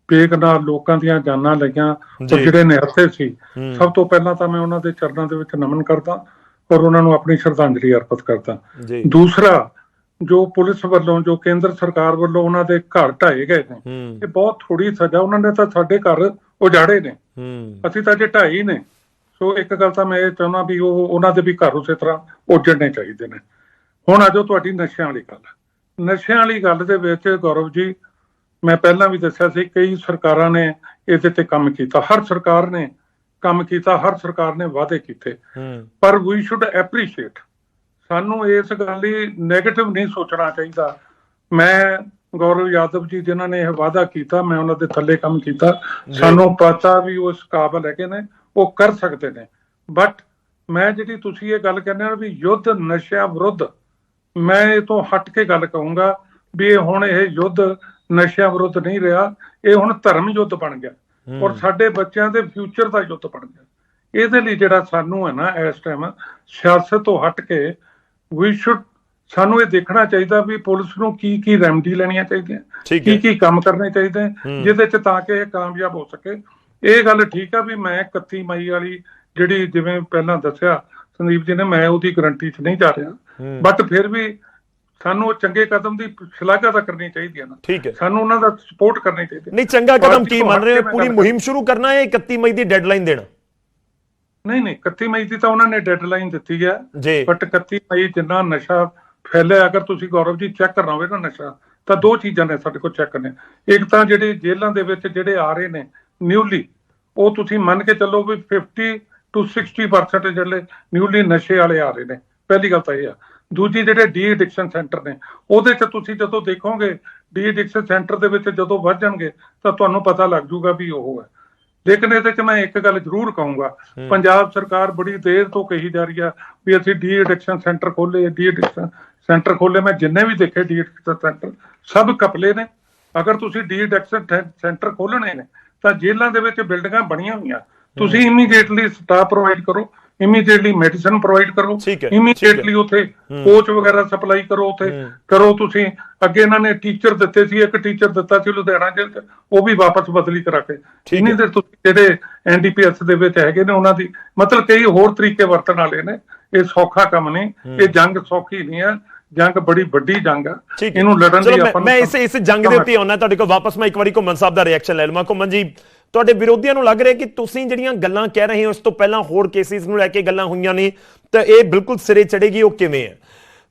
ਬੇਗਨਾਹ ਲੋਕਾਂ ਦੀਆਂ ਜਾਨਾਂ ਲਈਆਂ ਜੀ। ਜਿਹੜੇ ਨਿਹੱਥੇ ਸੀ। ਸਭ ਤੋਂ ਪਹਿਲਾਂ ਤਾਂ ਮੈਂ ਉਹਨਾਂ ਦੇ ਚਰਨਾਂ ਦੇ ਵਿੱਚ ਨਮਨ ਕਰਦਾ ਔਰ ਉਹਨਾਂ ਨੂੰ ਆਪਣੀ ਸ਼ਰਧਾਂਜਲੀ ਅਰਪਿਤ ਕਰਦਾ ਦੂਸਰਾ ਜੋ ਪੁਲਿਸ ਵੱਲੋਂ ਜੋ ਕੇਂਦਰ ਸਰਕਾਰ ਵੱਲੋਂ ਉਹਨਾਂ ਦੇ ਘਰ ਢਾਏ ਗਏ ਨੇ ਇਹ ਬਹੁਤ ਥੋੜੀ ਸਜ਼ਾ ਉਹਨਾਂ ਨੇ ਤਾਂ ਸਾਡੇ ਘਰ ਉਜਾੜੇ ਨੇ। ਅਸੀਂ ਤਾਂ ਜੇ ਢਾਈ ਨੇ। ਸੋ ਇੱਕ ਗੱਲ ਤਾਂ ਮੈਂ ਇਹ ਚਾਹੁੰਦਾ ਵੀ ਉਹ ਉਹਨਾਂ ਦੇ ਵੀ ਘਰ ਉਸੇ ਤਰ੍ਹਾਂ ਉਜੜਨੇ ਚਾਹੀਦੇ ਨੇ। ਹੁਣ ਆਜੋ ਤੁਹਾਡੀ ਨਸ਼ਿਆਂ ਵਾਲੀ ਗੱਲ। ਨਸ਼ਿਆਂ ਵਾਲੀ ਗੱਲ ਦੇ ਵਿੱਚ ਗੌਰਵ ਜੀ ਮੈਂ ਪਹਿਲਾਂ ਵੀ ਦੱਸਿਆ ਸੀ ਕਈ ਸਰਕਾਰਾਂ ਨੇ ਇਹਦੇ ਤੇ ਕੰਮ ਕੀਤਾ। ਹਰ ਸਰਕਾਰ ਨੇ ਕੰਮ ਕੀਤਾ ਹਰ ਸਰਕਾਰ ਨੇ ਵਾਅਦੇ ਕੀਤੇ। ਪਰ ਵੀ ਸ਼ੁੱਡ ਐਪਰੀਸ਼ੀਏਟ ਸਾਨੂੰ ਇਸ ਗੱਲ ਲਈ 네ਗੇਟਿਵ ਨਹੀਂ ਸੋਚਣਾ ਚਾਹੀਦਾ। ਮੈਂ ਗੌਰਵ ਯਾਦਵ ਜੀ ਜਿਨ੍ਹਾਂ ਨੇ ਇਹ ਵਾਅਦਾ ਕੀਤਾ ਮੈਂ ਉਹਨਾਂ ਦੇ ਥੱਲੇ ਕੰਮ ਕੀਤਾ। ਸਾਨੂੰ ਪਤਾ ਵੀ ਉਹ ਇਸ ਕਾਬਲ ਹੈਗੇ ਨੇ ਉਹ ਕਰ ਸਕਦੇ ਨੇ। ਬਟ ਮੈਂ ਜਿਹੜੀ ਤੁਸੀਂ ਇਹ ਗੱਲ ਕਹਿੰਦੇ ਹੋ ਵੀ ਯੁੱਧ ਨਸ਼ਿਆਂ ਵਿਰੁੱਧ ਮੈਂ ਇਹ ਤੋਂ ਹਟ ਕੇ ਗੱਲ ਕਹੂੰਗਾ ਵੀ ਇਹ ਹੁਣ ਇਹ ਯੁੱਧ ਨਸ਼ਿਆਂ ਵਿਰੁੱਧ ਨਹੀਂ ਰਿਹਾ ਇਹ ਹੁਣ ਧਰਮ ਯੁੱਧ ਬਣ ਗਿਆ। ਔਰ ਸਾਡੇ ਬੱਚਿਆਂ ਦੇ ਫਿਊਚਰ ਦਾ ਯੁੱਧ ਬਣ ਗਿਆ। ਇਹਦੇ ਲਈ ਜਿਹੜਾ ਸਾਨੂੰ ਹੈ ਨਾ ਇਸ ਟਾਈਮ ਸਿਆਸਤ ਤੋਂ ਹਟ ਕੇ ਵੀ ਸ਼ੁੱਡ ਸਾਨੂੰ ਇਹ ਦੇਖਣਾ ਚਾਹੀਦਾ ਵੀ ਪੁਲਿਸ ਨੂੰ ਕੀ ਕੀ ਰੈਮਡੀ ਲੈਣੀਆਂ ਚਾਹੀਦੀਆਂ ਕੀ ਕੀ ਕੰਮ ਕਰਨੇ ਚਾਹੀਦੇ। ਜਿਹਦੇ ਚ ਤਾਂ ਕਿ ਇਹ ਕਾਮਯਾਬ ਹੋ ਸਕੇ। ਇਹ ਗੱਲ ਠੀਕ ਆ ਵੀ ਮੈਂ 31 ਮਈ ਵਾਲੀ ਜਿਹੜੀ ਜਿਵੇਂ ਪਹਿਲਾਂ ਦੱਸਿਆ ਸੰਦੀਪ ਜੀ ਨੇ ਮੈਂ ਉਹਦੀ ਗਰੰਟੀ 'ਚ ਨਹੀਂ ਜਾ ਰਿਹਾ। ਬਟ ਫਿਰ ਵੀ ਸਾਨੂੰ ਉਹ ਚੰਗੇ ਕਦਮ ਦੀ ਸ਼ਲਾਘਾ ਤਾਂ ਕਰਨੀ ਚਾਹੀਦੀ ਹੈ ਨਾ। ਸਾਨੂੰ ਉਹਨਾਂ ਦਾ ਸਪੋਰਟ ਕਰਨੀ ਚਾਹੀਦੀ ਹੈ ਨਹੀਂ ਚੰਗਾ ਕਦਮ ਕੀ ਮੰਨ ਰਹੇ ਹੋ? ਪੂਰੀ ਮੁਹਿੰਮ ਸ਼ੁਰੂ ਕਰਨਾ ਹੈ 31 ਮਈ ਦੀ ਡੈਡਲਾਈਨ ਦੇਣਾ? ਨਹੀਂ ਨਹੀਂ 31 ਮਈ ਦੀ ਤਾਂ ਉਹਨਾਂ ਨੇ ਡੈਡਲਾਈਨ ਦਿੱਤੀ ਹੈ। ਬਟ 31 ਮਈ ਜਿੰਨਾ ਨਸ਼ਾ ਫੈਲਿਆ ਅਗਰ ਤੁਸੀਂ ਗੌਰਵ ਜੀ ਚੈੱਕ ਕਰਨਾ ਹੋਵੇ ਨਾ ਨਸ਼ਾ ਤਾਂ ਦੋ ਚੀਜ਼ਾਂ ਨੇ ਸਾਡੇ ਕੋਲ ਚੈੱਕ ਕਰਨੇ ਇੱਕ ਤਾਂ ਜਿਹੜੇ ਜੇਲ੍ਹਾਂ ਦੇ ਵਿੱਚ ਜਿਹੜੇ ਆ ਰਹੇ ਨੇ ਨਿਊਲੀ ਉਹ ਤੁਸੀਂ ਮੰਨ ਕੇ ਚੱਲੋ ਵੀ 50 ਟੂ 60% ਜਿਹੜੇ ਨਿਊਲੀ ਨਸ਼ੇ ਵਾਲੇ ਆ ਰਹੇ ਨੇ ਪਹਿਲੀ ਗੱਲ ਤਾਂ ਇਹ ਆ। ਦੂਜੀ ਜਿਹੜੇ ਡੀ ਐਡਿਕਸ਼ਨ ਸੈਂਟਰ ਨੇ ਉਹਦੇ 'ਚ ਤੁਸੀਂ ਜਦੋਂ ਦੇਖੋਗੇ ਡੀ ਐਡਿਕਸ਼ਨ ਸੈਂਟਰ ਦੇ ਵਿੱਚ ਜਦੋਂ ਵੱਧ ਜਾਣਗੇ ਤਾਂ ਤੁਹਾਨੂੰ ਪਤਾ ਲੱਗ ਜੂਗਾ ਵੀ ਉਹ ਹੈ। ਲੇਕਿਨ ਇਹਦੇ 'ਚ ਮੈਂ ਇੱਕ ਗੱਲ ਜ਼ਰੂਰ ਕਹੂੰਗਾ। ਪੰਜਾਬ ਸਰਕਾਰ ਬੜੀ ਦੇਰ ਤੋਂ ਕਹੀ ਜਾ ਰਹੀ ਆ ਵੀ ਅਸੀਂ ਡੀ ਐਡਿਕਸ਼ਨ ਸੈਂਟਰ ਖੋਲੇ ਡੀ ਐਡਿਕਸ਼ਨ ਸੈਂਟਰ ਖੋਲੇ ਮੈਂ ਜਿੰਨੇ ਵੀ ਦੇਖੇ ਡੀ ਐਡਿਕਸ਼ਨ ਸੈਂਟਰ ਸਭ ਕਪਲੇ ਨੇ। ਅਗਰ ਤੁਸੀਂ ਡੀ ਐਡਿਕਸ਼ਨ ਸੈਂਟਰ ਖੋਲਣੇ ਨੇ ਤਾਂ ਜੇਲ੍ਹਾਂ ਦੇ ਵਿੱਚ ਬਿਲਡਿੰਗਾਂ ਬਣੀਆਂ ਹੋਈਆਂ। ਤੁਸੀਂ ਇਮੀਡੀਏਟਲੀ ਸਟਾਫ ਪ੍ਰੋਵਾਈਡ ਕਰੋ ਇਮੀਡੀਏਟਲੀ ਮੈਡੀਸਨ ਪ੍ਰੋਵਾਈਡ ਕਰੋ ਇਮੀਡੀਏਟਲੀ ਉੱਥੇ ਕੋਚ ਵਗੈਰਾ ਸਪਲਾਈ ਕਰੋ ਉੱਥੇ। ਕਰੋ ਤੁਸੀਂ ਅੱਗੇ ਇਹਨਾਂ ਨੇ ਟੀਚਰ ਦਿੱਤੇ ਸੀ ਇੱਕ ਟੀਚਰ ਦਿੱਤਾ ਸੀ ਲੁਧਿਆਣਾ ਜੇਲ੍ਹ 'ਚ ਉਹ ਵੀ ਵਾਪਸ ਬਦਲੀ ਕਰਾ ਕੇ। ਇੰਨੀ। ਦੇਰ ਤੁਸੀਂ ਜਿਹੜੇ ਐਨਡੀਪੀਐਸ ਦੇ ਵਿੱਚ ਹੈਗੇ ਨੇ ਉਹਨਾਂ ਦੀ ਮਤਲਬ ਕਈ ਹੋਰ ਤਰੀਕੇ ਵਰਤਣ ਵਾਲੇ ਨੇ। ਇਹ ਸੌਖਾ ਕੰਮ ਨਹੀਂ ਇਹ ਜੰਗ ਸੌਖੀ ਨਹੀਂ ਹੈ ਜੰਗ ਬੜੀ ਵੱਡੀ ਜੰਗ ਆ। ਇਹਨੂੰ ਲੜਨ ਮੈਂ- ਆਪਾਂ ਨੂੰ ਮੈਂ ਇਸ ਇਸ ਜੰਗ ਦੇ ਉੱਤੇ ਆਉਣਾ ਤੁਹਾਡੇ ਕੋਲ ਵਾਪਸ ਮੈਂ ਇੱਕ ਵਾਰੀ ਘੁੰਮਣ ਸਾਹਿਬ ਦਾ ਰਿਐਕਸ਼ਨ ਲੈ ਲਵਾਂ। ਘੁੰਮਣ ਜੀ ਤੁਹਾਡੇ ਵਿਰੋਧੀਆਂ ਨੂੰ ਲੱਗ ਰਿਹਾ ਕਿ ਤੁਸੀਂ ਜਿਹੜੀਆਂ ਗੱਲਾਂ ਕਹਿ ਰਹੇ ਹੋ ਉਸ ਤੋਂ ਪਹਿਲਾਂ ਹੋਰ ਕੇਸਿਸ ਨੂੰ ਲੈ ਕੇ ਗੱਲਾਂ ਹੋਈਆਂ ਨੇ ਤਾਂ ਇਹ ਬਿਲਕੁਲ ਸਿਰੇ ਚੜੇਗੀ ਉਹ ਕਿਵੇਂ ਹੈ?